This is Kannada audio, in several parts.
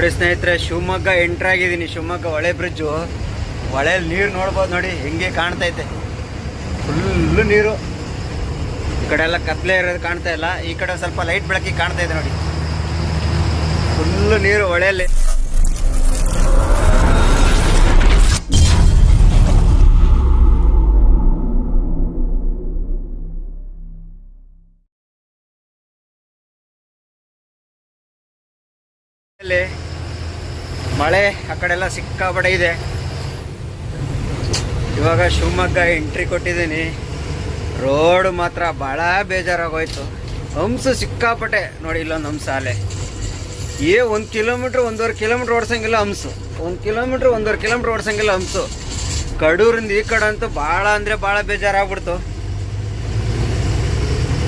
ನೋಡಿ ಸ್ನೇಹಿತರೆ, ಶಿವಮೊಗ್ಗ ಎಂಟ್ರ್ ಆಗಿದ್ದೀನಿ. ಶಿವಮೊಗ್ಗ ಹೊಳೆ ಬ್ರಿಡ್ಜು ಹೊಳೆಯಲ್ಲಿ ನೀರು ನೋಡ್ಬೋದು ನೋಡಿ, ಹೆಂಗೆ ಕಾಣ್ತೈತೆ. ಫುಲ್ಲು ನೀರು. ಈ ಕಡೆ ಎಲ್ಲ ಕತ್ಲೆ ಇರೋದು ಕಾಣ್ತಾ ಇಲ್ಲ. ಈ ಕಡೆ ಸ್ವಲ್ಪ ಲೈಟ್ ಬೆಳಕಿ ಕಾಣ್ತಾ ಇದೆ ನೋಡಿ. ಫುಲ್ಲು ನೀರು ಹೊಳೆಯಲ್ಲಿ. ಮಳೆ ಆ ಕಡೆ ಎಲ್ಲ ಸಿಕ್ಕಾಪಟ್ಟೆ ಇದೆ. ಇವಾಗ ಶಿವಮೊಗ್ಗ ಎಂಟ್ರಿ ಕೊಟ್ಟಿದ್ದೀನಿ. ರೋಡ್ ಮಾತ್ರ ಭಾಳ ಬೇಜಾರಾಗೋಯ್ತು. ಹಂಸು ಸಿಕ್ಕಾಪಟ್ಟೆ. ನೋಡಿ ಇಲ್ಲೊಂದು ಹಂಸ ಅಲೆ. ಏ, ಒಂದು ಕಿಲೋಮೀಟ್ರ್ ಒಂದೂವರೆ ಕಿಲೋಮೀಟ್ರ್ ಓಡ್ಸಂಗಿಲ್ಲ ಹಂಸು. ಒಂದು ಕಿಲೋಮೀಟ್ರ್ ಒಂದೂವರೆ ಕಿಲೋಮೀಟ್ರ್ ಓಡ್ಸಂಗಿಲ್ಲ ಹಂಸು. ಕಡೂರಿಂದ ಈ ಕಡೆ ಅಂತೂ ಭಾಳ ಅಂದರೆ ಭಾಳ ಬೇಜಾರಾಗ್ಬಿಡ್ತು.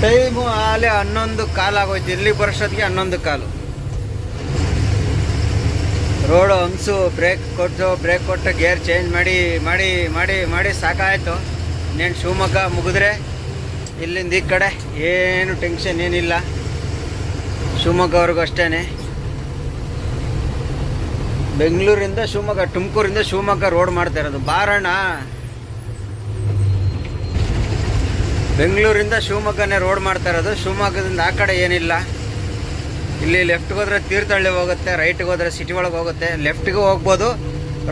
ಟೈಮು ಆಲೆ ಹನ್ನೊಂದು ಕಾಲು ಆಗೋಯ್ತು ಇಲ್ಲಿ ಬರೋಷ್ಟೊತ್ತಿಗೆ ಹನ್ನೊಂದು ಕಾಲು. ರೋಡು ಹಂಸು ಬ್ರೇಕ್ ಕೊಟ್ಟು ಬ್ರೇಕ್ ಕೊಟ್ಟು ಗೇರ್ ಚೇಂಜ್ ಮಾಡಿ ಮಾಡಿ ಮಾಡಿ ಮಾಡಿ ಸಾಕಾಯಿತು. ಇನ್ನೇನು ಶಿವಮೊಗ್ಗ ಮುಗಿದ್ರೆ ಇಲ್ಲಿಂದ ಈ ಕಡೆ ಏನು ಟೆನ್ಷನ್ ಏನಿಲ್ಲ. ಶಿವಮೊಗ್ಗವ್ರಿಗೂ ಅಷ್ಟೇ ಬೆಂಗಳೂರಿಂದ ಶಿವಮೊಗ್ಗ, ತುಮಕೂರಿಂದ ಶಿವಮೊಗ್ಗ ರೋಡ್ ಮಾಡ್ತಾ ಇರೋದು. ಬಾರಣ್ಣ. ಬೆಂಗಳೂರಿಂದ ಶಿವಮೊಗ್ಗನೇ ರೋಡ್ ಮಾಡ್ತಾ ಇರೋದು. ಶಿವಮೊಗ್ಗದಿಂದ ಆ ಕಡೆ ಏನಿಲ್ಲ. ಇಲ್ಲಿ ಲೆಫ್ಟ್ಗೆ ಹೋದ್ರೆ ತೀರ್ಥಹಳ್ಳಿ ಹೋಗುತ್ತೆ ರೈಟ್ಗೆ ಹೋದ್ರೆ ಸಿಟಿ ಒಳಗೆ ಹೋಗುತ್ತೆ ಲೆಫ್ಟ್ಗೂ ಹೋಗ್ಬೋದು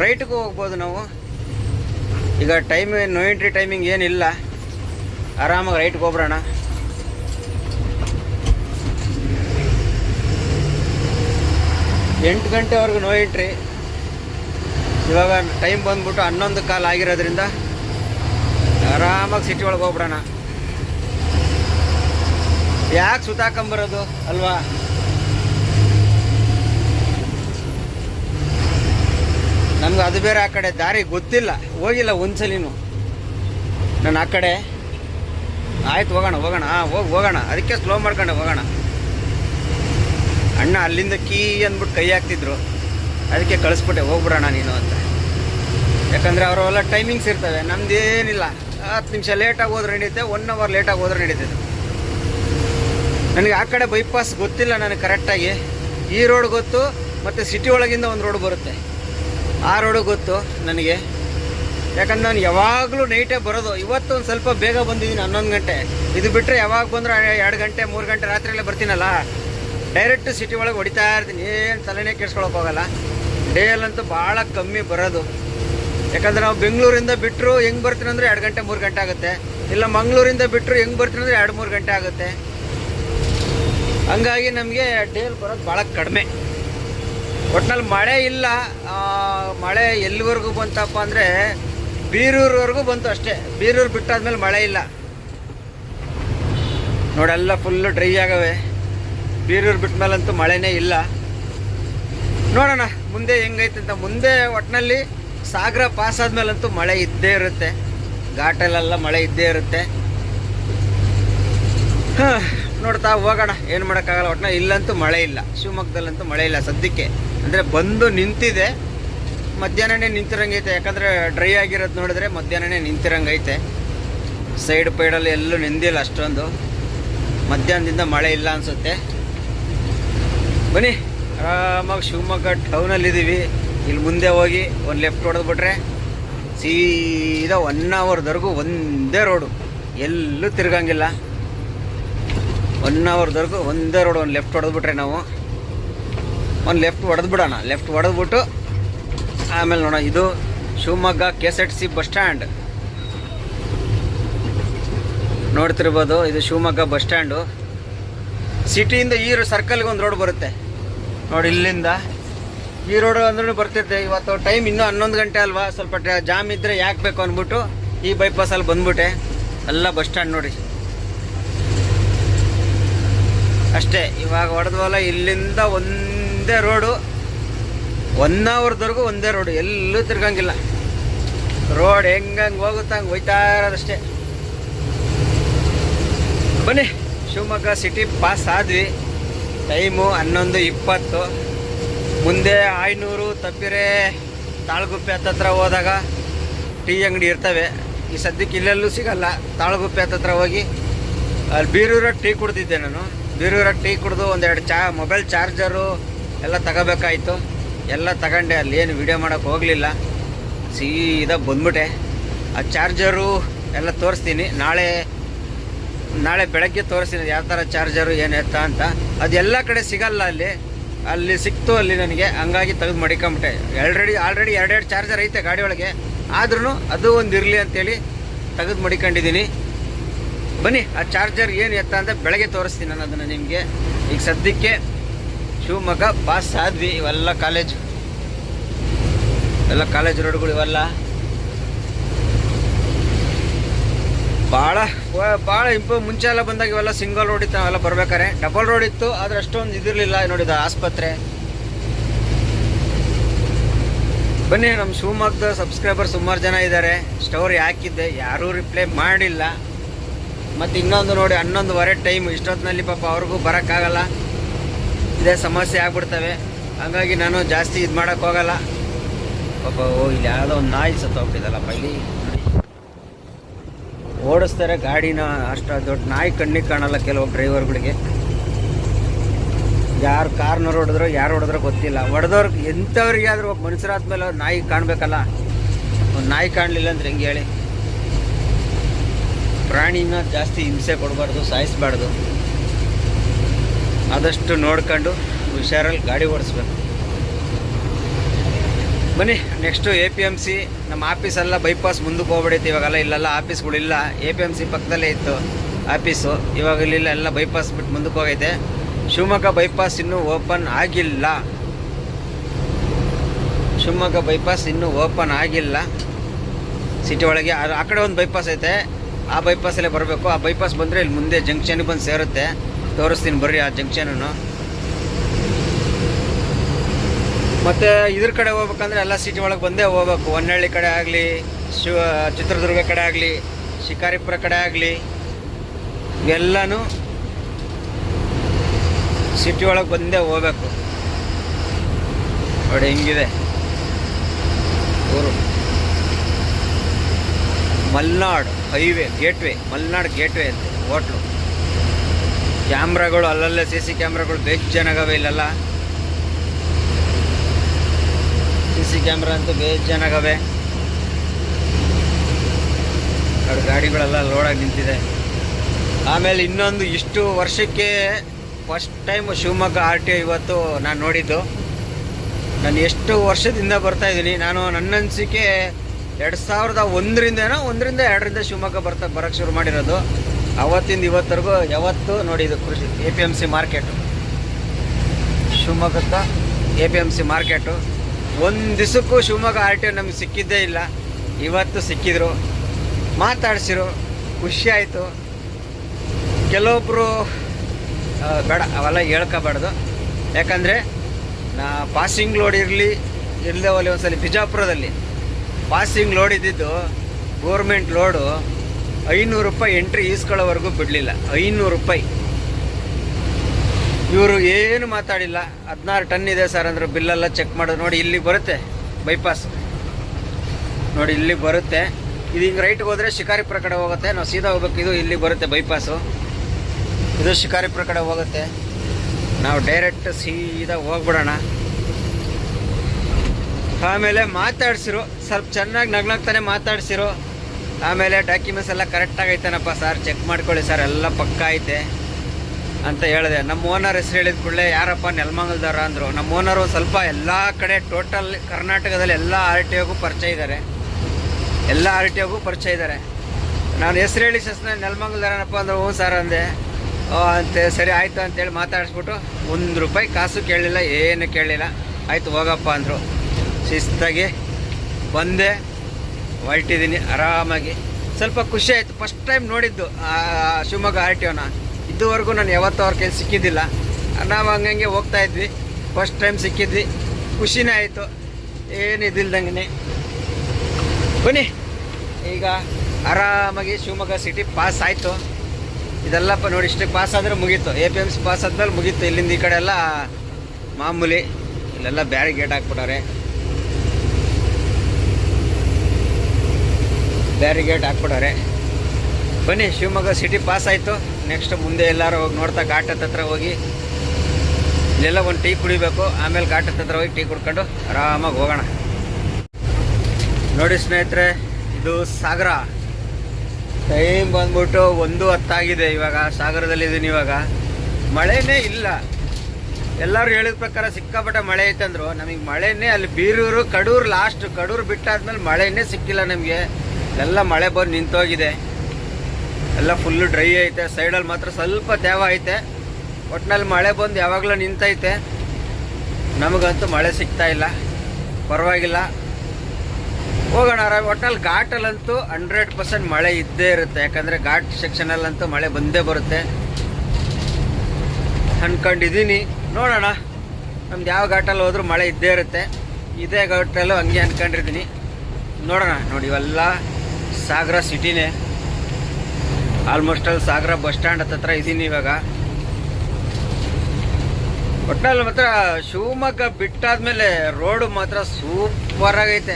ರೈಟ್ಗೂ ಹೋಗ್ಬೋದು ನಾವು. ಈಗ ಟೈಮ್ ನೋ ಎಂಟ್ರಿ ಟೈಮಿಂಗ್ ಏನಿಲ್ಲ. ಆರಾಮಾಗಿ ರೈಟ್ಗೆ ಹೋಗ್ಬಿಡೋಣ. ಎಂಟು ಗಂಟೆವರೆಗೂ ನೋ ಎಂಟ್ರಿ ಇವಾಗ ಟೈಮ್ ಬಂದ್ಬಿಟ್ಟು ಹನ್ನೊಂದು ಕಾಲು ಆಗಿರೋದ್ರಿಂದ ಆರಾಮಾಗಿ ಸಿಟಿ ಒಳಗೆ ಹೋಗ್ಬಿಡೋಣ. ಯಾಕೆ ಸುತ್ತಾಕೊಂಬರೋದು ಅಲ್ವಾ? ನಮ್ಗೆ ಅದು ಬೇರೆ ಆ ಕಡೆ ದಾರಿ ಗೊತ್ತಿಲ್ಲ. ಹೋಗಿಲ್ಲ ಒಂದ್ಸಲಿನೂ ನಾನು ಆ ಕಡೆ. ಆಯ್ತು, ಹೋಗೋಣ ಹೋಗೋಣ. ಹಾಂ ಹೋಗಿ, ಹೋಗೋಣ. ಅದಕ್ಕೆ ಸ್ಲೋ ಮಾಡ್ಕೊಂಡು ಹೋಗೋಣ. ಅಣ್ಣ ಅಲ್ಲಿಂದ ಕೀ ಅಂದ್ಬಿಟ್ಟು ಕೈ ಹಾಕ್ತಿದ್ರು. ಅದಕ್ಕೆ ಕಳಿಸ್ಬಿಟ್ಟೆ, ಹೋಗ್ಬಿಡೋಣ ನೀನು ಅಂತ. ಯಾಕಂದರೆ ಅವರೆಲ್ಲ ಟೈಮಿಂಗ್ಸ್ ಇರ್ತವೆ. ನಮ್ದೇನಿಲ್ಲ. ಹತ್ತು ನಿಮಿಷ ಲೇಟಾಗಿ ಹೋದ್ರೆ ನಡೀತೆ ಒನ್ ಅವರ್ ಲೇಟಾಗಿ ಹೋದ್ರೆ ನಡೀತದೆ ನನಗೆ ಆ ಕಡೆ ಬೈಪಾಸ್ ಗೊತ್ತಿಲ್ಲ ನನಗೆ ಕರೆಕ್ಟಾಗಿ ಈ ರೋಡ್ ಗೊತ್ತು, ಮತ್ತು ಸಿಟಿ ಒಳಗಿಂದ ಒಂದು ರೋಡ್ ಬರುತ್ತೆ. ಆ ರೋಡು ಗೊತ್ತು ನನಗೆ. ಯಾಕಂದ್ರೆ ನಾನು ಯಾವಾಗಲೂ ನೈಟೇ ಬರೋದು, ಇವತ್ತು ಒಂದು ಸ್ವಲ್ಪ ಬೇಗ ಬಂದಿದ್ದೀನಿ ಹನ್ನೊಂದು ಗಂಟೆ. ಇದು ಬಿಟ್ಟರೆ ಯಾವಾಗ ಬಂದರೂ ಎರಡು ಗಂಟೆ, ಮೂರು ಗಂಟೆ ರಾತ್ರಿಯಲ್ಲೇ ಬರ್ತೀನಲ್ಲ? ಡೈರೆಕ್ಟ್ ಸಿಟಿ ಒಳಗೆ ಹೊಡಿತಾ ಇರ್ತೀನಿ, ಏನು ತಲೆನೇ ಹೋಗಲ್ಲ. ಡೇಲಂತೂ ಭಾಳ ಕಮ್ಮಿ ಬರೋದು. ಯಾಕಂದ್ರೆ ನಾವು ಬೆಂಗಳೂರಿಂದ ಬಿಟ್ಟರು ಹೆಂಗೆ ಬರ್ತೀನಿ ಅಂದರೆ ಎರಡು ಗಂಟೆ, ಮೂರು ಗಂಟೆ ಆಗುತ್ತೆ. ಇಲ್ಲ ಮಂಗಳೂರಿಂದ ಬಿಟ್ಟರು ಹೆಂಗೆ ಬರ್ತೀನಿ ಅಂದರೆ ಎರಡು, ಮೂರು ಗಂಟೆ ಆಗುತ್ತೆ. ಹಂಗಾಗಿ ನಮಗೆ ಡೇಲ್ ಬರೋದು ಭಾಳ ಕಡಿಮೆ. ಒಟ್ನಲ್ಲಿ ಮಳೆ ಇಲ್ಲ ಮಳೆ ಎಲ್ಲಿವರೆಗೂ ಬಂತಪ್ಪ ಅಂದರೆ ಬೀರೂರ್ವರೆಗೂ ಬಂತು ಅಷ್ಟೇ. ಬೀರೂರು ಬಿಟ್ಟಾದ್ಮೇಲೆ ಮಳೆ ಇಲ್ಲ. ನೋಡೆಲ್ಲ ಫುಲ್ಲು ಡ್ರೈ ಆಗವೆ. ಬೀರೂರು ಬಿಟ್ಟ ಮೇಲಂತೂ ಮಳೆನೇ ಇಲ್ಲ. ನೋಡೋಣ, ಮುಂದೆ ಹೆಂಗೈತೆ ಅಂತ. ಮುಂದೆ ಒಟ್ಟಿನಲ್ಲಿ ಸಾಗರ ಪಾಸ್ ಆದಮೇಲಂತೂ ಮಳೆ ಇದ್ದೇ ಇರುತ್ತೆ. ಘಾಟಲೆಲ್ಲ ಮಳೆ ಇದ್ದೇ ಇರುತ್ತೆ. ಹಾಂ, ನೋಡ್ತಾ ಹೋಗೋಣ. ಏನು ಮಾಡೋಕ್ಕಾಗಲ್ಲ. ಒಟ್ಟಿನಲ್ಲಿ ಇಲ್ಲಂತೂ ಮಳೆ ಇಲ್ಲ. ಶಿವಮೊಗ್ಗದಲ್ಲಂತೂ ಮಳೆ ಇಲ್ಲ ಸದ್ಯಕ್ಕೆ. ಅಂದರೆ ಬಂದು ನಿಂತಿದೆ. ಮಧ್ಯಾಹ್ನನೇ ನಿಂತಿರಂಗೈತೆ. ಯಾಕಂದರೆ ಡ್ರೈ ಆಗಿರೋದು ನೋಡಿದ್ರೆ ಮಧ್ಯಾಹ್ನನೇ ನಿಂತಿರಂಗೈತೆ. ಸೈಡ್ ಪೈಡಲ್ಲಿ ಎಲ್ಲೂ ನಿಂದಿಲ್ಲ ಅಷ್ಟೊಂದು. ಮಧ್ಯಾಹ್ನದಿಂದ ಮಳೆ ಇಲ್ಲ ಅನಿಸುತ್ತೆ. ಬನ್ನಿ, ಆರಾಮಾಗಿ ಶಿವಮೊಗ್ಗ ಟೌನಲ್ಲಿದ್ದೀವಿ ಇಲ್ಲಿ ಮುಂದೆ ಹೋಗಿ ಒಂದು ಲೆಫ್ಟ್ ಹೊಡೆದ್ಬಿಟ್ರೆ ಸೀದಾ ಒನ್ ಅವರ್ವರೆಗೂ ಒಂದೇ ರೋಡು ಎಲ್ಲೂ ತಿರ್ಗಂಗಿಲ್ಲ. ಒನ್ ಅವರ್ವರೆಗೂ ಒಂದೇ ರೋಡ್ ಒಂದು ಲೆಫ್ಟ್ ಹೊಡೆದ್ಬಿಟ್ರೆ ನಾವು. ಒಂದು ಲೆಫ್ಟ್ ಹೊಡೆದ್ಬಿಡೋಣ ಲೆಫ್ಟ್ ಹೊಡೆದ್ಬಿಟ್ಟು ಆಮೇಲೆ ನೋಡೋಣ. ಇದು Shivamogga K S R C bus stand. ನೋಡ್ತಿರ್ಬೋದು, ಇದು ಶಿವಮೊಗ್ಗ ಬಸ್ ಸ್ಟ್ಯಾಂಡು. ಸಿಟಿಯಿಂದ ಈ ಸರ್ಕಲ್ಗೆ ಒಂದು ರೋಡ್ ಬರುತ್ತೆ. ನೋಡಿ, ಇಲ್ಲಿಂದ. ಈ ರೋಡ್ ಅಂದ್ರೂ ಬರ್ತಿರ್ತೆ. ಇವತ್ತು ಟೈಮ್ ಇನ್ನೂ ಹನ್ನೊಂದು ಗಂಟೆ ಅಲ್ವಾ? ಸ್ವಲ್ಪ ಜಾಮ್ ಇದ್ದರೆ ಯಾಕೆ ಬೇಕು ಅಂದ್ಬಿಟ್ಟು ಈ ಬೈಪಾಸಲ್ಲಿ ಬಂದ್ಬಿಟ್ಟೆ. ಎಲ್ಲ ಬಸ್ ಸ್ಟ್ಯಾಂಡ್ ನೋಡಿ. ಅಷ್ಟೇ. ಇವಾಗ ಹೊಡೆದ್ವಲ್ಲ ಇಲ್ಲಿಂದ ಒಂದೇ ರೋಡು ಒನ್ ಅವರ್ದವರೆಗೂ ಒಂದೇ ರೋಡು, ಎಲ್ಲೂ ತಿರ್ಗಂಗಿಲ್ಲ. ರೋಡ್ ಹೆಂಗಂಗೆ ಹೋಗುತ್ತೆ ಹಂಗೆ ಹೋಯ್ತಾ ಇರೋದಷ್ಟೇ. ಬನ್ನಿ, ಶಿವಮೊಗ್ಗ ಸಿಟಿ ಪಾಸ್ ಆದ್ವಿ. ಟೈಮು ಹನ್ನೊಂದು ಇಪ್ಪತ್ತು. ಮುಂದೆ ಆಯ್ನೂರು ತಪ್ಪಿರೆ ತಾಳ್ಗುಪ್ಪೆ ಹತ್ತತ್ರ ಹೋದಾಗ ಟೀ ಅಂಗಡಿ ಇರ್ತವೆ. ಈ ಸದ್ಯಕ್ಕೆ ಇಲ್ಲೆಲ್ಲೂ ಸಿಗಲ್ಲ, ತಾಳ್ಗುಪ್ಪೆ ಹತ್ತತ್ರ ಹೋಗಿ. ಅಲ್ಲಿ ಬೀರೂರ ಟೀ ಕುಡ್ದಿದ್ದೆ ನಾನು. ಬೀರೂರ ಟೀ ಕುಡಿದು ಒಂದೆರಡು ಚಾ, ಮೊಬೈಲ್ ಚಾರ್ಜರು ಎಲ್ಲ ತಗೋಬೇಕಾಯಿತು. ಎಲ್ಲ ತಗೊಂಡೆ, ಅಲ್ಲಿ ಏನು ವಿಡಿಯೋ ಮಾಡೋಕೆ ಹೋಗಲಿಲ್ಲ. ಸೀದಾ ಬಂದ್ಬಿಟ್ಟೆ. ಆ ಚಾರ್ಜರು ಎಲ್ಲ ತೋರಿಸ್ತೀನಿ. ನಾಳೆ ನಾಳೆ ಬೆಳಗ್ಗೆ ತೋರಿಸ್ತೀನಿ ಯಾವ ಥರ ಚಾರ್ಜರು ಏನು ಎತ್ತ ಅಂತ. ಅದೆಲ್ಲ ಕಡೆ ಸಿಗಲ್ಲ ಅಲ್ಲಿ. ಅಲ್ಲಿ ಸಿಕ್ತು ಅಲ್ಲಿ ನನಗೆ. ಹಂಗಾಗಿ ತೆಗೆದು ಮಡಿಕೊಂಬಿಟ್ಟೆ. ಆಲ್ರೆಡಿ ಆಲ್ರೆಡಿ ಎರಡೆರಡು ಚಾರ್ಜರ್ ಐತೆ ಗಾಡಿ ಒಳಗೆ. ಆದ್ರೂ ಅದು ಒಂದು ಇರಲಿ ಅಂತೇಳಿ ತೆಗೆದು ಮಡಿಕೊಂಡಿದ್ದೀನಿ. ಬನ್ನಿ, ಆ ಚಾರ್ಜರ್ ಏನು ಎತ್ತ ಅಂತ ಬೆಳಗ್ಗೆ ತೋರಿಸ್ತೀನಿ ನಾನು ಅದನ್ನು ನಿಮಗೆ. ಈಗ ಸದ್ಯಕ್ಕೆ ಶಿವಮೊಗ್ಗ ಪಾಸ್ ಆದ್ವಿ ಇವೆಲ್ಲ ಕಾಲೇಜ್ ಎಲ್ಲ ಕಾಲೇಜ್ ರೋಡ್ಗಳು ಇವೆಲ್ಲ. ಭಾಳ ಭಾಳ ಇಂಪ ಮುಂಚೆ ಎಲ್ಲ ಬಂದಾಗ ಇವೆಲ್ಲ ಸಿಂಗಲ್ ರೋಡ್ ಇತ್ತು ನಾವೆಲ್ಲ ಬರ್ಬೇಕಾರೆ. ಡಬಲ್ ರೋಡ್ ಇತ್ತು, ಆದ್ರೆ ಅಷ್ಟೊಂದು ಇದಿರಲಿಲ್ಲ ನೋಡಿದ ಆಸ್ಪತ್ರೆ. ಬನ್ನಿ, ನಮ್ಮ ಶಿವಮೊಗ್ಗದ ಸಬ್ಸ್ಕ್ರೈಬರ್ ಸುಮಾರು ಜನ ಇದ್ದಾರೆ. ಸ್ಟೋರಿ ಹಾಕಿದ್ದೆ, ಯಾರೂ ರಿಪ್ಲೈ ಮಾಡಿಲ್ಲ. ಮತ್ತು ಇನ್ನೊಂದು ನೋಡಿ, ಹನ್ನೊಂದುವರೆ ಟೈಮ್ ಇಷ್ಟೊತ್ತಿನಲ್ಲಿ ಪಾಪ ಅವ್ರಿಗೂ ಬರೋಕ್ಕಾಗಲ್ಲ. ಇದೇ, ಸಮಸ್ಯೆ ಆಗ್ಬಿಡ್ತವೆ. ಹಾಗಾಗಿ ನಾನು ಜಾಸ್ತಿ ಇದು ಮಾಡೋಕ್ಕೆ ಹೋಗಲ್ಲ. ಪಾಪ, ಓ, ಇಲ್ಲಿ ಯಾವುದೋ ಒಂದು ನಾಯಿ ಸತ್ತೋಗ್ಬಿಟ್ಟಿದಲ್ಲಪ್ಪ ಇಲ್ಲಿ ಓಡಿಸ್ತಾರೆ ಗಾಡಿನ, ಅಷ್ಟು ದೊಡ್ಡ ನಾಯಿ ಕಣ್ಣಿಗೆ ಕಾಣಲ್ಲ ಕೆಲವು ಡ್ರೈವರ್ಗಳಿಗೆ. ಯಾರು ಕಾರ್ನವ್ರು ಹೊಡೆದ್ರು, ಯಾರು ಹೊಡೆದ್ರು ಗೊತ್ತಿಲ್ಲ. ಹೊಡೆದವ್ರಿಗೆ ಎಂಥವ್ರಿಗೆ ಆದ್ರೂ ಒಬ್ಬ ಮನುಷ್ಯರಾದ್ಮೇಲೆ ನಾಯಿ ಕಾಣಬೇಕಲ್ಲ. ಒಂದು ನಾಯಿ ಕಾಣಲಿಲ್ಲ ಅಂದ್ರೆ ಹೆಂಗೆ ಹೇಳಿ? ಪ್ರಾಣಿನ ಜಾಸ್ತಿ ಹಿಂಸೆ ಕೊಡಬಾರ್ದು, ಸಾಯಿಸಬಾರ್ದು. ಆದಷ್ಟು ನೋಡ್ಕೊಂಡು ಹುಷಾರಲ್ಲಿ ಗಾಡಿ ಓಡಿಸ್ಬೇಕು. ಬನ್ನಿ next A P M C ನಮ್ಮ ಆಫೀಸೆಲ್ಲ ಬೈಪಾಸ್ ಮುಂದಕ್ಕೆ ಹೋಗ್ಬಿಡೈತೆ, ಇವಾಗೆಲ್ಲ ಇಲ್ಲೆಲ್ಲ ಆಫೀಸ್ಗಳಿಲ್ಲ ಎ ಪಿ ಎಂ ಸಿ ಪಕ್ಕದಲ್ಲೇ ಇತ್ತು ಆಫೀಸು ಇವಾಗ ಇಲ್ಲಿಲ್ಲ, ಎಲ್ಲ ಬೈಪಾಸ್ ಬಿಟ್ಟು ಮುಂದಕ್ಕೆ ಹೋಗೈತೆ. ಶಿವಮೊಗ್ಗ ಬೈಪಾಸ್ ಇನ್ನೂ ಓಪನ್ ಆಗಿಲ್ಲ. ಶಿವಮೊಗ್ಗ ಬೈಪಾಸ್ ಇನ್ನೂ ಓಪನ್ ಆಗಿಲ್ಲ. ಸಿಟಿ ಒಳಗೆ, ಆ ಕಡೆ ಒಂದು ಬೈಪಾಸ್ ಐತೆ. ಆ ಬೈಪಾಸಲ್ಲೇ ಬರಬೇಕು. ಆ ಬೈಪಾಸ್ ಬಂದರೆ ಇಲ್ಲಿ ಮುಂದೆ ಜಂಕ್ಷನ್ಗೆ ಬಂದು ಸೇರುತ್ತೆ. ತೋರಿಸ್ತೀನಿ ಬರ್ರಿ ಆ ಜಂಕ್ಷನನ್ನು. ಮತ್ತು ಇದ್ರ ಕಡೆ ಹೋಗ್ಬೇಕಂದ್ರೆ ಎಲ್ಲ ಸಿಟಿ ಒಳಗೆ ಬಂದೇ ಹೋಗ್ಬೇಕು. ಹೊನ್ನಳ್ಳಿ ಕಡೆ ಆಗಲಿ, ಶಿವ, ಚಿತ್ರದುರ್ಗ ಕಡೆ ಆಗಲಿ, ಶಿಕಾರಿಪುರ ಕಡೆ ಆಗಲಿ ಇವೆಲ್ಲನೂ ಸಿಟಿ ಒಳಗೆ ಬಂದೇ ಹೋಗ್ಬೇಕು. ನೋಡಿ ಹಿಂಗಿದೆ. ಊರು. Malnad highway gateway Malnad gateway ಅಂತ, ಹೋಟ್ಲು. ಕ್ಯಾಮ್ರಾಗಳು, ಅಲ್ಲಲ್ಲೇ ಸಿ ಸಿ ಕ್ಯಾಮ್ರಾಗಳು ಬೇಜಾನಾಗವೆ ಇಲ್ಲೆಲ್ಲ. ಸಿ ಸಿ ಕ್ಯಾಮ್ರಾ ಅಂತೂ ಬೇಜಾನಾಗವೆ ನೋಡಿ ಗಾಡಿಗಳೆಲ್ಲ ಲೋಡಾಗಿ ನಿಂತಿದೆ. ಆಮೇಲೆ ಇನ್ನೊಂದು ಇಷ್ಟು ವರ್ಷಕ್ಕೆ first time Shivamogga R T ಇವತ್ತು ನಾನು ನೋಡಿದ್ದು. ನಾನು ಎಷ್ಟು ವರ್ಷದಿಂದ ಬರ್ತಾ ಇದ್ದೀನಿ, ನಾನು ನನ್ನ ಅನಿಸಿಕೆ ಎರಡು ಸಾವಿರದ ಒಂದರಿಂದನೋ ಒಂದರಿಂದ ಎರಡರಿಂದ ಶಿವಮೊಗ್ಗ ಬರ್ತಾ ಬರೋಕ್ಕೆ ಶುರು ಮಾಡಿರೋದು. ಅವತ್ತಿಂದ ಇವತ್ತರೆಗೂ ಯಾವತ್ತು ನೋಡಿದ್ದು ಕೃಷಿ A P M C market ಶಿವಮೊಗ್ಗದ A P M C market ಒಂದು ದಿವಸಕ್ಕೂ ಶಿವಮೊಗ್ಗ ಆರ್ ಟಿ ಒ ನಮಗೆ ಸಿಕ್ಕಿದ್ದೇ ಇಲ್ಲ. ಇವತ್ತು ಸಿಕ್ಕಿದ್ರು. ಮಾತಾಡ್ಸಿರು. ಖುಷಿ ಆಯಿತು. ಕೆಲವೊಬ್ಬರು ಬೇಡ, ಅವೆಲ್ಲ ಹೇಳ್ಕೋಬಾರ್ದು. ಯಾಕಂದರೆ, ನಾ ಪಾಸಿಂಗ್ ಲೋಡ್ ಇರಲಿ ಇಲ್ಲದೆ ಅಲ್ಲಿ ಒಂದ್ಸಲಿ ಬಿಜಾಪುರದಲ್ಲಿ. ಪಾಸಿಂಗ್ ಲೋಡ್ ಇದ್ದಿದ್ದು ಗೋರ್ಮೆಂಟ್ ಲೋಡು ಐನೂರು ರೂಪಾಯಿ ಎಂಟ್ರಿ ಈಸ್ಕೊಳ್ಳೋವರೆಗೂ ಬಿಡಲಿಲ್ಲ. ಐನೂರು ರೂಪಾಯಿ. ಇವರು ಏನು ಮಾತಾಡಿಲ್ಲ. ಹದಿನಾರು ಟನ್ ಇದೆ ಸರ್ ಅಂದ್ರೆ ಬಿಲ್ಲೆಲ್ಲ ಚೆಕ್ ಮಾಡೋದು. ನೋಡಿ, ಇಲ್ಲಿ ಬರುತ್ತೆ ಬೈಪಾಸ್. ನೋಡಿ, ಇಲ್ಲಿ ಬರುತ್ತೆ. ಇದು ಹಿಂಗೆ ರೈಟ್ಗೆ ಹೋದರೆ ಶಿಕಾರಿಪುರ ಕಡೆ ಹೋಗುತ್ತೆ. ನಾವು ಸೀದಾ ಹೋಗ್ಬೇಕು. ಇದು ಇಲ್ಲಿ ಬರುತ್ತೆ ಬೈಪಾಸು. ಇದು ಶಿಕಾರಿಪುರ ಕಡೆ ಹೋಗುತ್ತೆ. ನಾವು ಡೈರೆಕ್ಟ್ ಸೀದಾ ಹೋಗ್ಬಿಡೋಣ. ಆಮೇಲೆ ಮಾತಾಡ್ಸಿರು. ಸ್ವಲ್ಪ ಚೆನ್ನಾಗಿ ನಗ್ನಾಗ್ತಾನೆ ಮಾತಾಡ್ಸಿರು. ಆಮೇಲೆ ಡಾಕ್ಯುಮೆಂಟ್ಸ್ ಎಲ್ಲ ಕರೆಕ್ಟಾಗಿ ಐತೇನಪ್ಪ ಸರ್ ಚೆಕ್ ಮಾಡ್ಕೊಳ್ಳಿ ಸರ್ ಎಲ್ಲ ಪಕ್ಕ ಐತೆ ಅಂತ ಹೇಳಿದೆ. ನಮ್ಮ ಓನರ್ ಹೆಸರು ಹೇಳಿದ ಕೂಡಲೇ ಯಾರಪ್ಪ ನೆಲಮಂಗಲ್ದವ್ರ ಅಂದರು. ನಮ್ಮ ಓನರ್ ಸ್ವಲ್ಪ ಎಲ್ಲ ಕಡೆ ಟೋಟಲ್ ಕರ್ನಾಟಕದಲ್ಲಿ ಎಲ್ಲ ಆರ್ ಟಿ ಒಗೂ ಪರಿಚಯ ಇದ್ದಾರೆ ಎಲ್ಲ ಆರ್ ಟಿ ಒಗೂ ಪರಿಚಯ ಇದ್ದಾರೆ ನಾನು ಹೆಸರು ಹೇಳಿ ಸಸ್ನ ನೆಲಮಂಗಲ್ದಾರನಪ್ಪ ಅಂದ್ರೆ, ಹ್ಞೂ ಸರ್ ಅಂದೆ. ಓ, ಅಂತ ಸರಿ ಆಯಿತು ಅಂತೇಳಿ ಮಾತಾಡಿಸ್ಬಿಟ್ಟು ಒಂದು ರೂಪಾಯಿ ಕಾಸು ಕೇಳಲಿಲ್ಲ ಏನು ಕೇಳಲಿಲ್ಲ ಆಯಿತು ಹೋಗಪ್ಪ ಅಂದರು. ಶಿಸ್ತಾಗಿ ಬಂದೆ. ಹೊರಟಿದ್ದೀನಿ, ಆರಾಮಾಗಿ. ಸ್ವಲ್ಪ ಖುಷಿ ಆಯಿತು. ಫಸ್ಟ್ ಟೈಮ್ ನೋಡಿದ್ದು ಶಿವಮೊಗ್ಗ ಆರ್ ಟಿ ಒನ ಇದುವರೆಗೂ ನಾನು ಯಾವತ್ತೂ ಅವ್ರ ಸಿಕ್ಕಿದ್ದಿಲ್ಲ. ನಾವು ಹಂಗಂಗೆ ಹೋಗ್ತಾ ಇದ್ವಿ. ಫಸ್ಟ್ ಟೈಮ್ ಸಿಕ್ಕಿದ್ವಿ. ಖುಷಿನೇ ಆಯಿತು. ಏನು ಇದಿಲ್ದಂಗೆ ಬನ್ನಿ. ಈಗ ಆರಾಮಾಗಿ ಶಿವಮೊಗ್ಗ ಸಿಟಿ ಪಾಸ್ ಆಯಿತು. ಇದೆಲ್ಲಪ್ಪ ನೋಡಿ ಇಷ್ಟೇ ಪಾಸ್ ಆದರೆ ಮುಗೀತು. A P M C pass ಆದ್ಮೇಲೆ ಮುಗೀತು. ಇಲ್ಲಿಂದ ಈ ಕಡೆ ಎಲ್ಲ ಮಾಮೂಲಿ. ಇಲ್ಲೆಲ್ಲ ಬ್ಯಾರಿಗೇಟ್ ಹಾಕ್ಬಿಟ್ಟವ್ರೆ. ಬ್ಯಾರಿಗೇಟ್ ಹಾಕ್ಬಿಡೋರೆ. ಬನ್ನಿ, ಶಿವಮೊಗ್ಗ ಸಿಟಿ ಪಾಸ್ ಆಯಿತು. ನೆಕ್ಸ್ಟ್ ಮುಂದೆ ಎಲ್ಲರೂ ಹೋಗಿ ನೋಡ್ತಾ ಘಾಟ್ ಹತ್ರ ಹೋಗಿ ಇಲ್ಲೆಲ್ಲ ಒಂದು ಟೀ ಕುಡಿಬೇಕು. ಆಮೇಲೆ ಘಾಟ್ ಹತ್ತಿರ ಹೋಗಿ ಟೀ ಕುಡ್ಕೊಂಡು ಆರಾಮಾಗಿ ಹೋಗೋಣ. ನೋಡಿ ಸ್ನೇಹಿತರೆ, ಇದು ಸಾಗರ. ಟೈಮ್ ಬಂದ್ಬಿಟ್ಟು ಒಂದು ಹತ್ತಾಗಿದೆ ಇವಾಗ, ಸಾಗರದಲ್ಲಿ ಇದೀನಿ ಇವಾಗ. ಮಳೆನೇ ಇಲ್ಲ. ಎಲ್ಲರೂ ಹೇಳಿದ ಪ್ರಕಾರ ಸಿಕ್ಕಾಪಟ್ಟೆ ಮಳೆ ಐತಂದ್ರು ನಮಗೆ ಮಳೆನೇ ಅಲ್ಲಿ ಬೀರೂರು, ಕಡೂರು ಲಾಸ್ಟ್ ಕಡೂರು ಬಿಟ್ಟಾದ್ಮೇಲೆ ಮಳೆನೇ ಸಿಕ್ಕಿಲ್ಲ ನಮಗೆ. ಎಲ್ಲ ಮಳೆ ಬಂದು ನಿಂತೋಗಿದೆ. ಎಲ್ಲ ಫುಲ್ಲು ಡ್ರೈ ಐತೆ. ಸೈಡಲ್ಲಿ ಮಾತ್ರ ಸ್ವಲ್ಪ ತೇವ ಐತೆ. ಒಟ್ಟಿನಲ್ಲಿ ಮಳೆ ಬಂದು ಯಾವಾಗಲೂ ನಿಂತೈತೆ. ನಮಗಂತೂ ಮಳೆ ಸಿಗ್ತಾ ಇಲ್ಲ. ಪರವಾಗಿಲ್ಲ. ಹೋಗೋಣ ಆರಾಮ. ಘಾಟಲ್ಲಂತೂ ಹಂಡ್ರೆಡ್ ಪರ್ಸೆಂಟ್ ಮಳೆ ಇದ್ದೇ ಇರುತ್ತೆ. ಯಾಕಂದರೆ ಘಾಟ್ ಸೆಕ್ಷನಲ್ಲಂತೂ ಮಳೆ ಬಂದೇ ಬರುತ್ತೆ. ಅಂದ್ಕೊಂಡಿದ್ದೀನಿ ನೋಡೋಣ. ನಮ್ದು ಯಾವ ಘಾಟಲ್ಲಿ ಹೋದರೂ ಮಳೆ ಇದ್ದೇ ಇರುತ್ತೆ. ಇದೇ ಘಾಟಲ್ಲೂ ಹಂಗೆ ಅನ್ಕೊಂಡಿರ್ತೀನಿ ನೋಡೋಣ. ನೋಡಿ ಇವೆಲ್ಲ ಸಾಗರ ಸಿಟಿನೇ. ಆಲ್ಮೋಸ್ಟ್ ಅಲ್ಲಿ ಸಾಗರ ಬಸ್ ಸ್ಟ್ಯಾಂಡ್ ಹತ್ತತ್ರ ಇದ್ದೀನಿ ಇವಾಗ. ಒಟ್ನಲ್ಲಿ ಮಾತ್ರ ಶಿವಮೊಗ್ಗ ಬಿಟ್ಟಾದ್ಮೇಲೆ ರೋಡು ಮಾತ್ರ ಸೂಪರ್ ಆಗೈತೆ.